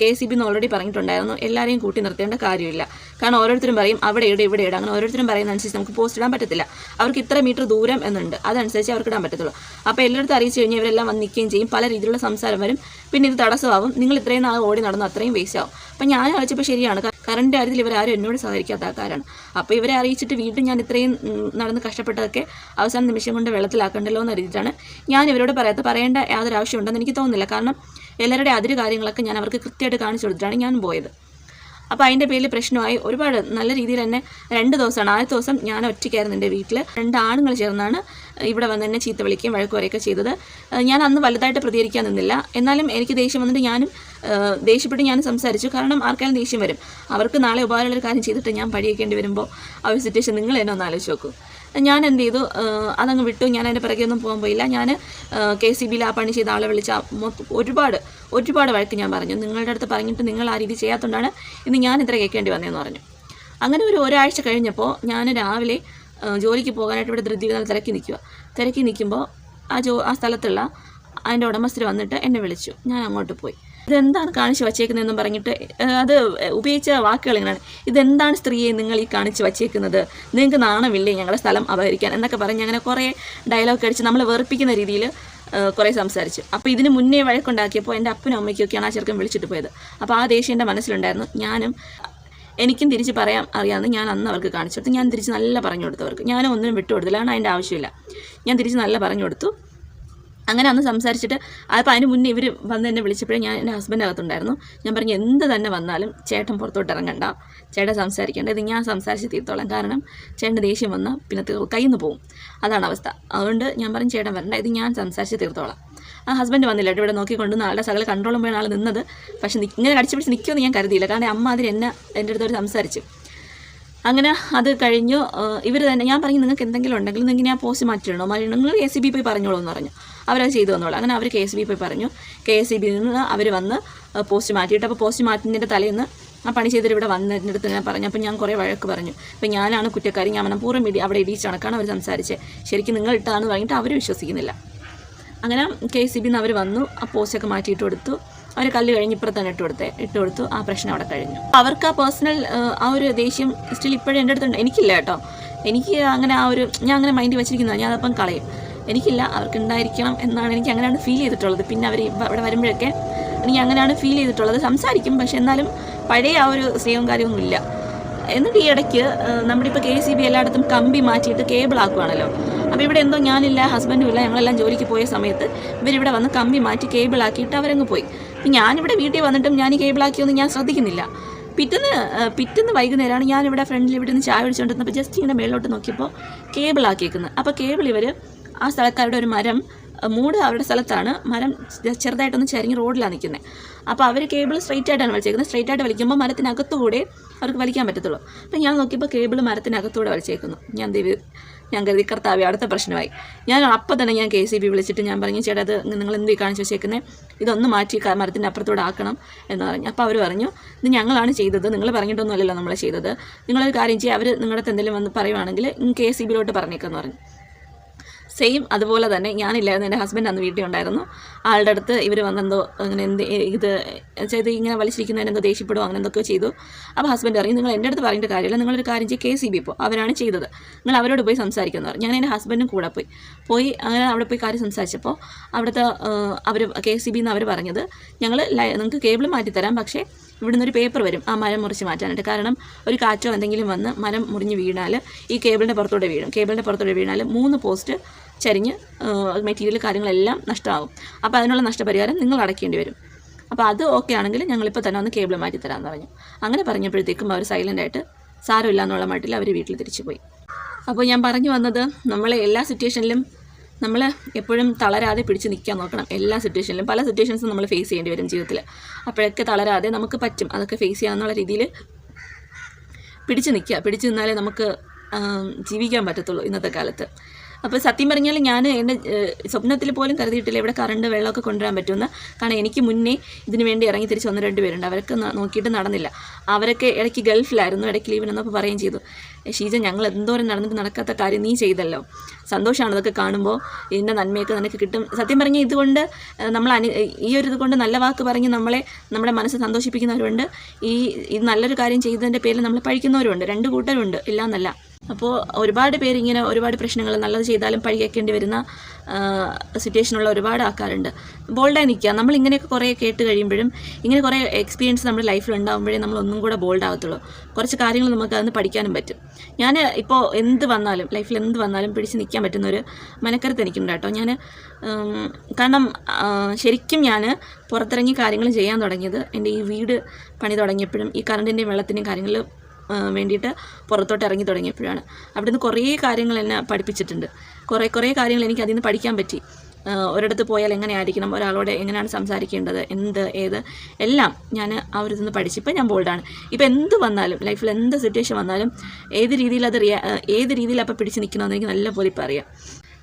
കെ സി ബി എന്ന് ഓൾറെഡി പറഞ്ഞിട്ടുണ്ടായിരുന്നു. എല്ലാവരെയും കൂട്ടി നിർത്തേണ്ട കാര്യമില്ല. കാരണം ഓരോരുത്തരും പറയും അവിടെ ഇട ഇവിടെ ഇട. അങ്ങനെ ഓരോരുത്തരും പറയുന്നതനുസരിച്ച് നമുക്ക് പോസ്റ്റ് ഇടാൻ പറ്റത്തില്ല. അവർക്ക് ഇത്ര മീറ്റർ ദൂരം എന്നുണ്ട്. അതനുസരിച്ച് അവർക്ക് ഇടാൻ പറ്റത്തുള്ളൂ. അപ്പോൾ എല്ലായിടത്തും അറിയിച്ചു കഴിഞ്ഞാൽ ഇവരെല്ലാം വന്ന് നിൽക്കുകയും ചെയ്യും. പല രീതിയിലുള്ള സംസാരം വരും. പിന്നെ ഇത് തടസ്സമാവും. നിങ്ങൾ ഇത്രയും നാൾ ഓടി നടന്നു അത്രയും വേസ്റ്റ് ആവും. അപ്പം ഞാൻ ആലോചിച്ചപ്പോൾ ശരിയാണ്. കറണ്ട് കാര്യത്തിൽ ഇവരാരും എന്നോട് സഹകരിക്കാത്ത ആൾക്കാരാണ്. അപ്പോൾ ഇവരെ അറിയിച്ചിട്ട് വീണ്ടും ഞാൻ ഇത്രയും നടന്ന് കഷ്ടപ്പെട്ടതൊക്കെ അവസാന നിമിഷം കൊണ്ട് വെള്ളത്തിലാക്കണ്ടല്ലോ എന്ന് കരുതിയിട്ടാണ് ഞാൻ ഇവരോട് പറയാത്ത പറയേണ്ട യാതൊരു ആവശ്യമുണ്ടെന്ന് എനിക്ക് തോന്നുന്നില്ല. കാരണം എല്ലാവരുടെ അതിര് കാര്യങ്ങളൊക്കെ ഞാൻ അവർക്ക് കൃത്യമായിട്ട് കാണിച്ചു കൊടുത്തിട്ടാണ് ഞാൻ പോയത്. അപ്പോൾ അതിന്റെ പേരിൽ പ്രശ്നമായി. ഒരുപാട് നല്ല രീതിയിൽ തന്നെ രണ്ട് ദിവസമാണ്. ആദ്യത്തെ ദിവസം ഞാൻ ഒറ്റയ്ക്കായിരുന്നു എന്റെ വീട്ടിൽ രണ്ട് ആണുങ്ങൾ ചേർന്നാണ് ഇവിടെ വന്ന് എന്നെ ചീത്ത വിളിക്കുകയും വഴക്ക് പറയുകയൊക്കെ ചെയ്തത്. ഞാൻ അന്ന് വലുതായിട്ട് പ്രതികരിക്കാൻ നിന്നില്ല. എന്നാലും എനിക്ക് ദേഷ്യം വന്നിട്ട് ഞാനും ദേഷ്യപ്പെട്ട് ഞാൻ സംസാരിച്ചു. കാരണം ആർക്കാലും ദേഷ്യം വരും. അവർക്ക് നാളെ ഉപകാരമുള്ളൊരു കാര്യം ചെയ്തിട്ട് ഞാൻ പഴിയേക്കേണ്ടി വരുമ്പോൾ ആ ഒരു സിറ്റുവേഷൻ നിങ്ങൾ എന്നെ ഒന്ന് ആലോചിച്ച് നോക്കൂ. ഞാൻ എന്ത് ചെയ്തു? അതങ്ങ് വിട്ടു. ഞാൻ അതിന്റെ പിറകെ ഒന്നും പോകാൻ പോയില്ല. ഞാൻ കെ സി ബിയിൽ ആ പണി ചെയ്ത ആളെ വിളിച്ച ഒരുപാട് ഒരുപാട് വഴക്ക് ഞാൻ പറഞ്ഞു. നിങ്ങളുടെ അടുത്ത് പറഞ്ഞിട്ട് നിങ്ങൾ ആ രീതി ചെയ്യാത്തതുകൊണ്ടാണ് ഇന്ന് ഞാൻ ഇത്ര കേൾക്കേണ്ടി വന്നതെന്ന് പറഞ്ഞു. അങ്ങനെ ഒരു ഒരാഴ്ച കഴിഞ്ഞപ്പോൾ ഞാൻ രാവിലെ ജോലിക്ക് പോകാനായിട്ട് ഇവിടെ ധൃതികൾ തിരക്കി നിൽക്കുക. തിരക്കി നിൽക്കുമ്പോൾ ആ ജോ ആ സ്ഥലത്തുള്ള അതിന്റെ ഉടമസ്ഥർ വന്നിട്ട് എന്നെ വിളിച്ചു. ഞാൻ അങ്ങോട്ട് പോയി. ഇതെന്താണ് കാണിച്ച് വച്ചേക്കുന്നതെന്നും പറഞ്ഞിട്ട് അത് ഉപയോഗിച്ച വാക്കുകൾ ഇങ്ങനെയാണ്. ഇതെന്താണ് സ്ത്രീയെ നിങ്ങൾ ഈ കാണിച്ച് വച്ചേക്കുന്നത്? നിങ്ങൾക്ക് നാണമില്ലേ ഞങ്ങളുടെ സ്ഥലം അപഹരിക്കാൻ? എന്നൊക്കെ പറഞ്ഞ് അങ്ങനെ കുറേ ഡയലോഗ് അടിച്ച് നമ്മളെ വെറുപ്പിക്കുന്ന രീതിയിൽ കുറേ സംസാരിച്ചു. അപ്പോൾ ഇതിന് മുന്നേ വഴക്കുണ്ടാക്കിയപ്പോൾ എന്റെ അപ്പനും അമ്മയ്ക്കൊക്കെയാണ് ആ ചെറുക്കൻ വിളിച്ചിട്ട് പോയത്. അപ്പോൾ ആ ദേഷ്യം എന്റെ മനസ്സിലുണ്ടായിരുന്നു. ഞാനും എനിക്കും തിരിച്ച് പറയാം അറിയാമെന്ന് ഞാൻ അന്ന് അവർക്ക് കാണിച്ചു കൊടുത്തു. ഞാൻ തിരിച്ച് നല്ല പറഞ്ഞു കൊടുത്തു അവർക്ക്. ഞാനും ഒന്നിനും വിട്ടുകൊടുത്തില്ല കാരണം അതിന്റെ ആവശ്യമില്ല. ഞാൻ തിരിച്ച് നല്ല പറഞ്ഞു കൊടുത്തു. അങ്ങനെ അന്ന് സംസാരിച്ചിട്ട് അപ്പോൾ അതിന് മുന്നേ ഇവർ വന്ന് എന്നെ വിളിച്ചപ്പോഴേ ഞാൻ എന്റെ ഹസ്ബൻഡ് അകത്തുണ്ടായിരുന്നു. ഞാൻ പറഞ്ഞു എന്ത് തന്നെ വന്നാലും ചേട്ടൻ പുറത്തോട്ട് ഇറങ്ങണ്ട. ചേട്ടൻ സംസാരിക്കേണ്ട. ഇത് ഞാൻ സംസാരിച്ച് തീർത്തോളാം. കാരണം ചേട്ടന്റെ ദേഷ്യം വന്നാൽ പിന്നെ കയ്യിൽ നിന്ന് പോകും അതാണ് അവസ്ഥ. അതുകൊണ്ട് ഞാൻ പറഞ്ഞു ചേട്ടൻ വരണ്ട. ഇത് ഞാൻ സംസാരിച്ച് തീർത്തോളാം. ആ ഹസ്ബൻഡ് വന്നില്ല. ഇവിടെ നോക്കിക്കൊണ്ട് ആളുടെ സകല കൺട്രോളും വേണം ആൾ നിന്നത്. പക്ഷെ ഇങ്ങനെ കടിച്ചു പിടിച്ച് നിൽക്കുമെന്ന് ഞാൻ കരുതിയില്ല. കാരണം അമ്മ അതിന് എന്നെ എന്റെ അടുത്തവർ സംസാരിച്ചു. അങ്ങനെ അത് കഴിഞ്ഞു. ഇവർ തന്നെ ഞാൻ പറഞ്ഞു നിങ്ങൾക്ക് എന്തെങ്കിലും ഉണ്ടെങ്കിൽ നിങ്ങൾ ഞാൻ പോസ്റ്റ് മാറ്റിയിടണോ? മാറ്റിയിടണോ നിങ്ങൾ കെ സി ബി പോയി പറഞ്ഞോളൂ എന്ന് പറഞ്ഞു. അവരത് ചെയ്തു തന്നോളൂ. അങ്ങനെ അവർ കെ എസ് ബി പോയി പറഞ്ഞു. കെ എസ് ബിയിൽ നിന്ന് അവർ വന്ന് പോസ്റ്റ് മാറ്റിയിട്ട്. അപ്പോൾ പോസ്റ്റ് മാറ്റുന്നതിന്റെ തലേന്ന് ആ പണി ചെയ്തിട്ട് ഇവിടെ വന്നതിന്റെ അടുത്ത് ഞാൻ പറഞ്ഞു. അപ്പോൾ ഞാൻ കുറേ വഴക്ക് പറഞ്ഞു. അപ്പോൾ ഞാനാണ് കുറ്റക്കാരി. ഞാൻ മനഃപൂർവം ഇടി അവിടെ ഇടിയിച്ചണക്കാണ് അവർ സംസാരിച്ചത് ശരിക്കും നിങ്ങൾ ഇട്ടാന്ന് പറഞ്ഞിട്ട് അവർ വിശ്വസിക്കുന്നില്ല. അങ്ങനെ കെ സി ബിന്ന് അവർ വന്നു ആ പോസ്റ്റൊക്കെ മാറ്റിയിട്ട് കൊടുത്തു. അവർ കല്ല് കഴിഞ്ഞ് തന്നെ ഇട്ട് കൊടുത്തേ ഇട്ട് കൊടുത്തു. ആ പ്രശ്നം അവിടെ കഴിഞ്ഞു. അവർക്ക് ആ പേഴ്സണൽ ആ ഒരു ദേഷ്യം സ്റ്റിൽ ഇപ്പോഴും എന്റെ അടുത്തുണ്ട്. എനിക്കില്ല കേട്ടോ. എനിക്ക് അങ്ങനെ ആ ഒരു ഞാൻ അങ്ങനെ മൈൻഡ് വെച്ചിരിക്കുന്നത്. ഞാൻ അതപ്പം കളയും. എനിക്കില്ല അവർക്ക് ഉണ്ടായിരിക്കണം എന്നാണ് എനിക്ക് അങ്ങനെയാണ് ഫീൽ ചെയ്തിട്ടുള്ളത്. പിന്നെ അവർ ഇവിടെ വരുമ്പോഴൊക്കെ എനിക്ക് അങ്ങനെയാണ് ഫീൽ ചെയ്തിട്ടുള്ളത്. സംസാരിക്കും പക്ഷെ എന്നാലും പഴയ ആ ഒരു സ്നേഹവും കാര്യമൊന്നും ഇല്ല എന്നിട്ട് ഈ ഇടയ്ക്ക് നമ്മുടെ ഇപ്പോൾ കെ സി ബി എല്ലായിടത്തും കമ്പി മാറ്റിയിട്ട് കേബിൾ ആക്കുവാണല്ലോ. അപ്പോൾ ഇവിടെ എന്തോ ഞാനില്ല ഹസ്ബൻഡും ഇല്ല ഞങ്ങളെല്ലാം ജോലിക്ക് പോയ സമയത്ത് ഇവരിവിടെ വന്ന് കമ്പി മാറ്റി കേബിൾ ആക്കിയിട്ട് അവരങ്ങ് പോയി. അപ്പം ഞാനിവിടെ വീട്ടിൽ വന്നിട്ടും ഞാൻ ഈ കേബിൾ ആക്കിയൊന്നും ഞാൻ ശ്രദ്ധിക്കുന്നില്ല. പിറ്റന്ന് പിറ്റന്ന് വൈകുന്നേരമാണ് ഞാനിവിടെ ഫ്രണ്ടിൽ ഇവിടെ നിന്ന് ചായ പിടിച്ചുകൊണ്ടിരുന്നപ്പോൾ ജസ്റ്റ് ഇങ്ങനെ മേളിലോട്ട് നോക്കിയപ്പോൾ കേബിൾ ആക്കിയേക്കുന്നത് അപ്പോൾ കേബിൾ ഇവർ ആ സ്ഥലക്കാരുടെ ഒരു മരം മൂട് അവരുടെ സ്ഥലത്താണ് മരം ചെറുതായിട്ടൊന്ന് ചരിഞ്ഞ് റോഡിലാണ് നിൽക്കുന്നത്. അപ്പോൾ അവർ കേബിൾ സ്ട്രൈറ്റ് ആയിട്ടാണ് വലിച്ചേക്കുന്നത്. സ്ട്രൈറ്റ് ആയിട്ട് വലിക്കുമ്പോൾ മരത്തിനകത്തുകൂടെ അവർക്ക് വലിക്കാൻ പറ്റത്തുള്ളൂ. അപ്പോൾ ഞാൻ നോക്കിയപ്പോൾ കേബിൾ മരത്തിനകത്തൂടെ വലിച്ചേക്കുന്നു. ഞാൻ ദൈവം ഞാൻ കരുതി കർത്താവ് അടുത്ത പ്രശ്നമായി. ഞാൻ അപ്പം തന്നെ ഞാൻ കെ സി ബി വിളിച്ചിട്ട് ഞാൻ പറഞ്ഞു ചേട്ടാ അത് നിങ്ങൾ എന്ത് കാണിച്ചു വെച്ചേക്കുന്നത് ഇതൊന്ന് മാറ്റി മരത്തിന്റെ അപ്പുറത്തൂടെ ആക്കണം. എന്ന് പറഞ്ഞു. അപ്പോൾ അവർ പറഞ്ഞു ഇത് ഞങ്ങളാണ് ചെയ്തത്. നിങ്ങൾ പറഞ്ഞിട്ടൊന്നുമല്ലല്ലോ നമ്മൾ ചെയ്തത്. നിങ്ങളൊരു കാര്യം ചെയ്യുക അവർ നിങ്ങളുടെ എന്തെങ്കിലും വന്ന് പറയുവാണെങ്കിൽ കെ സി ബിയിലോട്ട് പറഞ്ഞേക്കെന്ന് പറഞ്ഞു. സെയിം അതുപോലെ തന്നെ ഞാനില്ലായിരുന്നു എന്റെ ഹസ്ബൻഡ് അന്ന് വീട്ടിൽ ഉണ്ടായിരുന്നു. ആളുടെ അടുത്ത് ഇവർ വന്നെന്തോ അങ്ങനെ എന്ത് ഇത് ചെയ്ത് ഇങ്ങനെ വലിച്ചിരിക്കുന്നതിനെന്തോ ദേഷ്യപ്പെടും അങ്ങനെ എന്തൊക്കെയോ ചെയ്തു. അപ്പോൾ ഹസ്ബൻഡ് പറയും നിങ്ങൾ എന്റെ അടുത്ത് പറയേണ്ട കാര്യമില്ല നിങ്ങളൊരു കാര്യം ചെയ്യും കെ സി ബി ഇപ്പോൾ അവരാണ് ചെയ്തത്. നിങ്ങൾ അവരോട് പോയി സംസാരിക്കുന്നു പറഞ്ഞു. ഞാൻ എന്റെ ഹസ്ബൻഡും കൂടെ പോയി. പോയി അങ്ങനെ അവിടെ പോയി കാര്യം സംസാരിച്ചപ്പോൾ അവിടുത്തെ അവർ കെ സി ബി എന്ന് അവർ പറഞ്ഞത് ഞങ്ങൾ നിങ്ങൾക്ക് കേബിൾ മാറ്റിത്തരാം പക്ഷേ ഇവിടുന്ന് ഒരു പേപ്പർ വരും ആ മരം മുറിച്ച് മാറ്റാനായിട്ട്. കാരണം ഒരു കാറ്റോ എന്തെങ്കിലും വന്ന് മരം മുറിഞ്ഞ് വീണാൽ ഈ കേബിളിന്റെ പുറത്തോടെ വീഴും. കേബിളിന്റെ പുറത്തോടെ വീണാൽ മൂന്ന് പോസ്റ്റ് ചരിഞ്ഞ് മെറ്റീരിയൽ കാര്യങ്ങളെല്ലാം നഷ്ടമാകും. അപ്പോൾ അതിനുള്ള നഷ്ടപരിഹാരം നിങ്ങൾ അടയ്ക്കേണ്ടി വരും. അപ്പോൾ അത് ഓക്കെ ആണെങ്കിൽ ഞങ്ങളിപ്പോൾ തന്നെ ഒന്ന് കേബിൾ മാറ്റി തരാമെന്ന് പറഞ്ഞു. അങ്ങനെ പറഞ്ഞപ്പോഴത്തേക്കും അവർ സൈലന്റ് ആയിട്ട് സാരമില്ല എന്നുള്ള മട്ടിൽ അവർ വീട്ടിൽ തിരിച്ചു പോയി. അപ്പോൾ ഞാൻ പറഞ്ഞു വന്നത് നമ്മളെ എല്ലാ സിറ്റുവേഷനിലും നമ്മൾ എപ്പോഴും തളരാതെ പിടിച്ച് നിൽക്കാൻ നോക്കണം. എല്ലാ സിറ്റുവേഷനിലും പല സിറ്റുവേഷൻസും നമ്മൾ ഫേസ് ചെയ്യേണ്ടി വരും ജീവിതത്തിൽ അപ്പോഴൊക്കെ തളരാതെ നമുക്ക് പറ്റും. അതൊക്കെ ഫേസ് ചെയ്യാമെന്നുള്ള രീതിയിൽ പിടിച്ച് നിൽക്കുക പിടിച്ച് നിന്നാലേ നമുക്ക് ജീവിക്കാൻ പറ്റത്തുള്ളൂ ഇന്നത്തെ കാലത്ത്. അപ്പോൾ സത്യം പറഞ്ഞാൽ ഞാൻ എന്റെ സ്വപ്നത്തിൽ പോലും കരുതിയിട്ടില്ല ഇവിടെ കറണ്ട് വെള്ളമൊക്കെ കൊണ്ടുവരാൻ പറ്റുമെന്ന്. കാരണം എനിക്ക് മുന്നേ ഇതിനു വേണ്ടി ഇറങ്ങി തിരിച്ച് ഒന്ന് രണ്ട് പേരുണ്ട്. അവരൊക്കെ നോക്കിയിട്ട് നടന്നില്ല. അവരൊക്കെ ഇടയ്ക്ക് ഗൾഫിലായിരുന്നു ഇടയ്ക്ക് ലീവിനെന്നപ്പോൾ പറയുകയും ചെയ്തു. ഷീജ ഞങ്ങൾ എന്തോരം നടന്നിട്ട് നടക്കാത്ത കാര്യം നീ ചെയ്തല്ലോ. സന്തോഷമാണ് അതൊക്കെ കാണുമ്പോൾ ഇതിന്റെ നന്മയൊക്കെ നിനക്ക് കിട്ടും. സത്യം പറഞ്ഞാൽ ഇതുകൊണ്ട് നമ്മൾ അനു ഈ ഒരു ഇതുകൊണ്ട് നല്ല വാക്ക് പറഞ്ഞ് നമ്മളെ നമ്മുടെ മനസ്സ് സന്തോഷിപ്പിക്കുന്നവരുണ്ട്. ഈ ഇത് നല്ലൊരു കാര്യം ചെയ്തതിന്റെ പേരിൽ നമ്മൾ പഴിക്കുന്നവരുണ്ട് രണ്ട് കൂട്ടരുണ്ട്. ഇല്ല എന്നല്ല അപ്പോൾ ഒരുപാട് പേരിങ്ങനെ ഒരുപാട് പ്രശ്നങ്ങൾ നല്ലത് ചെയ്താലും പഴി കേൾക്കേണ്ടി വരുന്ന സിറ്റുവേഷനുള്ള ഒരുപാട് ആൾക്കാരുണ്ട്. ബോൾഡായി നിൽക്കുക. നമ്മൾ ഇങ്ങനെയൊക്കെ കുറേ കേട്ട് കഴിയുമ്പോഴും ഇങ്ങനെ കുറേ എക്സ്പീരിയൻസ് നമ്മുടെ ലൈഫിൽ ഉണ്ടാകുമ്പോഴേ നമ്മൾ ഒന്നും കൂടെ ബോൾഡ് ആകത്തുള്ളൂ. കുറച്ച് കാര്യങ്ങൾ നമുക്ക് അതിന് പഠിക്കാനും പറ്റും. ഞാൻ ഇപ്പോൾ എന്ത് വന്നാലും ലൈഫിൽ എന്ത് വന്നാലും പിടിച്ച് നിൽക്കാൻ പറ്റുന്ന ഒരു മനക്കരുത്ത് എനിക്കുണ്ട് കേട്ടോ. ഞാൻ കാരണം ശരിക്കും ഞാൻ പുറത്തിറങ്ങി കാര്യങ്ങൾ ചെയ്യാൻ തുടങ്ങിയത് എന്റെ ഈ വീട് പണി തുടങ്ങിയപ്പോഴും ഈ കറണ്ടിന്റെയും വെള്ളത്തിന്റെയും കാര്യങ്ങളിൽ ആ, വേണ്ടിയിട്ട് പുറത്തോട്ട് ഇറങ്ങി തുടങ്ങിയപ്പോഴാണ്. അവിടുന്ന് കുറേ കാര്യങ്ങൾ എന്നെ പഠിപ്പിച്ചിട്ടുണ്ട്. കുറേ കുറേ കാര്യങ്ങൾ എനിക്ക് അതിൽ നിന്ന് പഠിക്കാൻ പറ്റി. ഒരിടത്ത് പോയാൽ എങ്ങനെയായിരിക്കണം? ഒരാളോട് എങ്ങനെയാണ് സംസാരിക്കേണ്ടത്? എന്ത് ഏത്? എല്ലാം ഞാൻ ആ ഒരു ഇതൊന്ന് പഠിച്ചു ഇപ്പം ഞാൻ ബോൾഡാണ് ഇപ്പം എന്ത് വന്നാലും ലൈഫിൽ എന്ത് സിറ്റുവേഷൻ വന്നാലും ഏത് രീതിയിൽ അത് റിയാ ഏത് രീതിയിൽ അപ്പം പിടിച്ച് നിൽക്കണമെന്ന് എനിക്ക് നല്ലപോലെ ഇപ്പം അറിയാം.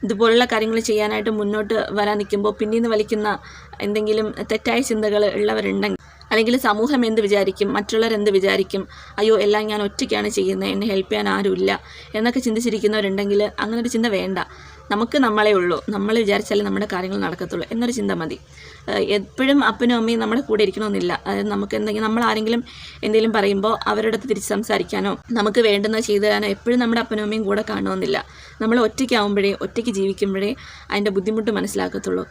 ഇതുപോലുള്ള കാര്യങ്ങൾ ചെയ്യാനായിട്ട് മുന്നോട്ട് വരാൻ നിൽക്കുമ്പോൾ പിന്നീന്ന് വലിക്കുന്ന എന്തെങ്കിലും തെറ്റായ ചിന്തകൾ ഉള്ളവരുണ്ടെങ്കിൽ അല്ലെങ്കിൽ സമൂഹം എന്ത് വിചാരിക്കും മറ്റുള്ളവർ എന്ത് വിചാരിക്കും അയ്യോ എല്ലാം ഞാൻ ഒറ്റയ്ക്കാണ് ചെയ്യുന്നത് എന്നെ ഹെൽപ്പ് ചെയ്യാൻ ആരുമില്ല എന്നൊക്കെ ചിന്തിച്ചിരിക്കുന്നവരുണ്ടെങ്കിൽ അങ്ങനെ ഒരു ചിന്ത വേണ്ട. നമുക്ക് നമ്മളെ ഉള്ളൂ. നമ്മൾ വിചാരിച്ചാലേ നമ്മുടെ കാര്യങ്ങൾ നടക്കത്തുള്ളൂ എന്നൊരു ചിന്ത മതി. എപ്പോഴും അപ്പനും അമ്മയും നമ്മുടെ കൂടെ ഇരിക്കണമെന്നില്ല. അതായത് നമുക്ക് എന്തെങ്കിലും നമ്മൾ ആരെങ്കിലും എന്തെങ്കിലും പറയുമ്പോൾ അവരുടെ അടുത്ത് തിരിച്ച് സംസാരിക്കാനോ നമുക്ക് വേണ്ടുന്നത് ചെയ്തു തരാനോ എപ്പോഴും നമ്മുടെ അപ്പനും അമ്മയും കൂടെ കാണണമെന്നില്ല. നമ്മൾ ഒറ്റയ്ക്കാവുമ്പോഴേ ഒറ്റയ്ക്ക് ജീവിക്കുമ്പോഴേ അതിന്റെ ബുദ്ധിമുട്ട് മനസ്സിലാക്കത്തുള്ളൂ.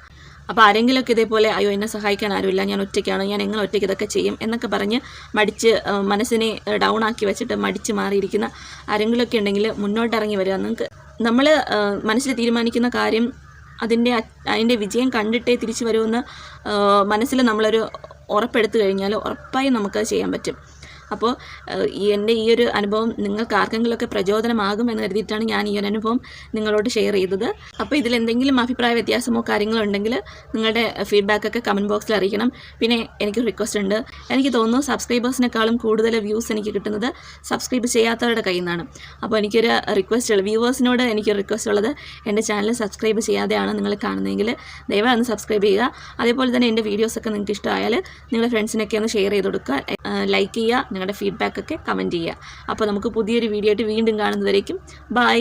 അപ്പോൾ ആരെങ്കിലുമൊക്കെ ഇതേപോലെ അയ്യോ എന്നെ സഹായിക്കാൻ ആരുമില്ല ഞാൻ ഒറ്റയ്ക്കാണ് ഞാൻ എങ്ങനെ ഒറ്റയ്ക്ക് ഇതൊക്കെ ചെയ്യും? എന്നൊക്കെ പറഞ്ഞ് മടിച്ച് മനസ്സിനെ ഡൗൺ ആക്കി വെച്ചിട്ട് മടിച്ച് മാറിയിരിക്കുന്ന ആരെങ്കിലുമൊക്കെ ഉണ്ടെങ്കിൽ മുന്നോട്ടിറങ്ങി വരിക. നിങ്ങൾക്ക് നമ്മൾ മനസ്സിൽ തീരുമാനിക്കുന്ന കാര്യം അതിന്റെ അതിന്റെ വിജയം കണ്ടിട്ടേ തിരിച്ചു വരുമെന്ന് മനസ്സിൽ നമ്മളൊരു ഉറപ്പെടുത്തു കഴിഞ്ഞാൽ ഉറപ്പായും നമുക്കത് ചെയ്യാൻ പറ്റും. അപ്പോൾ എന്റെ ഈ ഒരു അനുഭവം നിങ്ങൾക്ക് ആർക്കെങ്കിലുമൊക്കെ പ്രചോദനമാകും എന്ന് കരുതിയിട്ടാണ് ഞാൻ ഈ ഒരു അനുഭവം നിങ്ങളോട് ഷെയർ ചെയ്തത്. അപ്പോൾ ഇതിൽ എന്തെങ്കിലും അഭിപ്രായ വ്യത്യാസമോ കാര്യങ്ങളോ ഉണ്ടെങ്കിൽ നിങ്ങളുടെ ഫീഡ്ബാക്കൊക്കെ കമന്റ് ബോക്സിൽ അറിയിക്കണം. പിന്നെ എനിക്ക് റിക്വസ്റ്റ് ഉണ്ട്. എനിക്ക് തോന്നുന്നു സബ്സ്ക്രൈബേഴ്സിനേക്കാളും കൂടുതൽ വ്യൂസ് എനിക്ക് കിട്ടുന്നത് സബ്സ്ക്രൈബ് ചെയ്യാത്തവരുടെ കയ്യിൽ നിന്നാണ്. അപ്പോൾ എനിക്കൊരു റിക്വസ്റ്റ് വ്യൂവേഴ്സിനോട് എനിക്കൊരു റിക്വസ്റ്റ് ഉള്ളത് എന്റെ ചാനൽ സബ്സ്ക്രൈബ് ചെയ്യാതെയാണ് നിങ്ങൾ കാണുന്നതെങ്കിൽ ദയവായി ഒന്ന് സബ്സ്ക്രൈബ് ചെയ്യുക. അതേപോലെ തന്നെ എന്റെ വീഡിയോസൊക്കെ നിങ്ങൾക്ക് ഇഷ്ടമായാൽ നിങ്ങളുടെ ഫ്രണ്ട്സിനൊക്കെ ഒന്ന് ഷെയർ ചെയ്ത് കൊടുക്കുക. ലൈക്ക് ചെയ്യുക. നിങ്ങളുടെ ഫീഡ്ബാക്കൊക്കെ കമന്റ് ചെയ്യുക. അപ്പോൾ നമുക്ക് പുതിയൊരു വീഡിയോ ആയിട്ട് വീണ്ടും കാണുന്നതായിരിക്കും ബൈ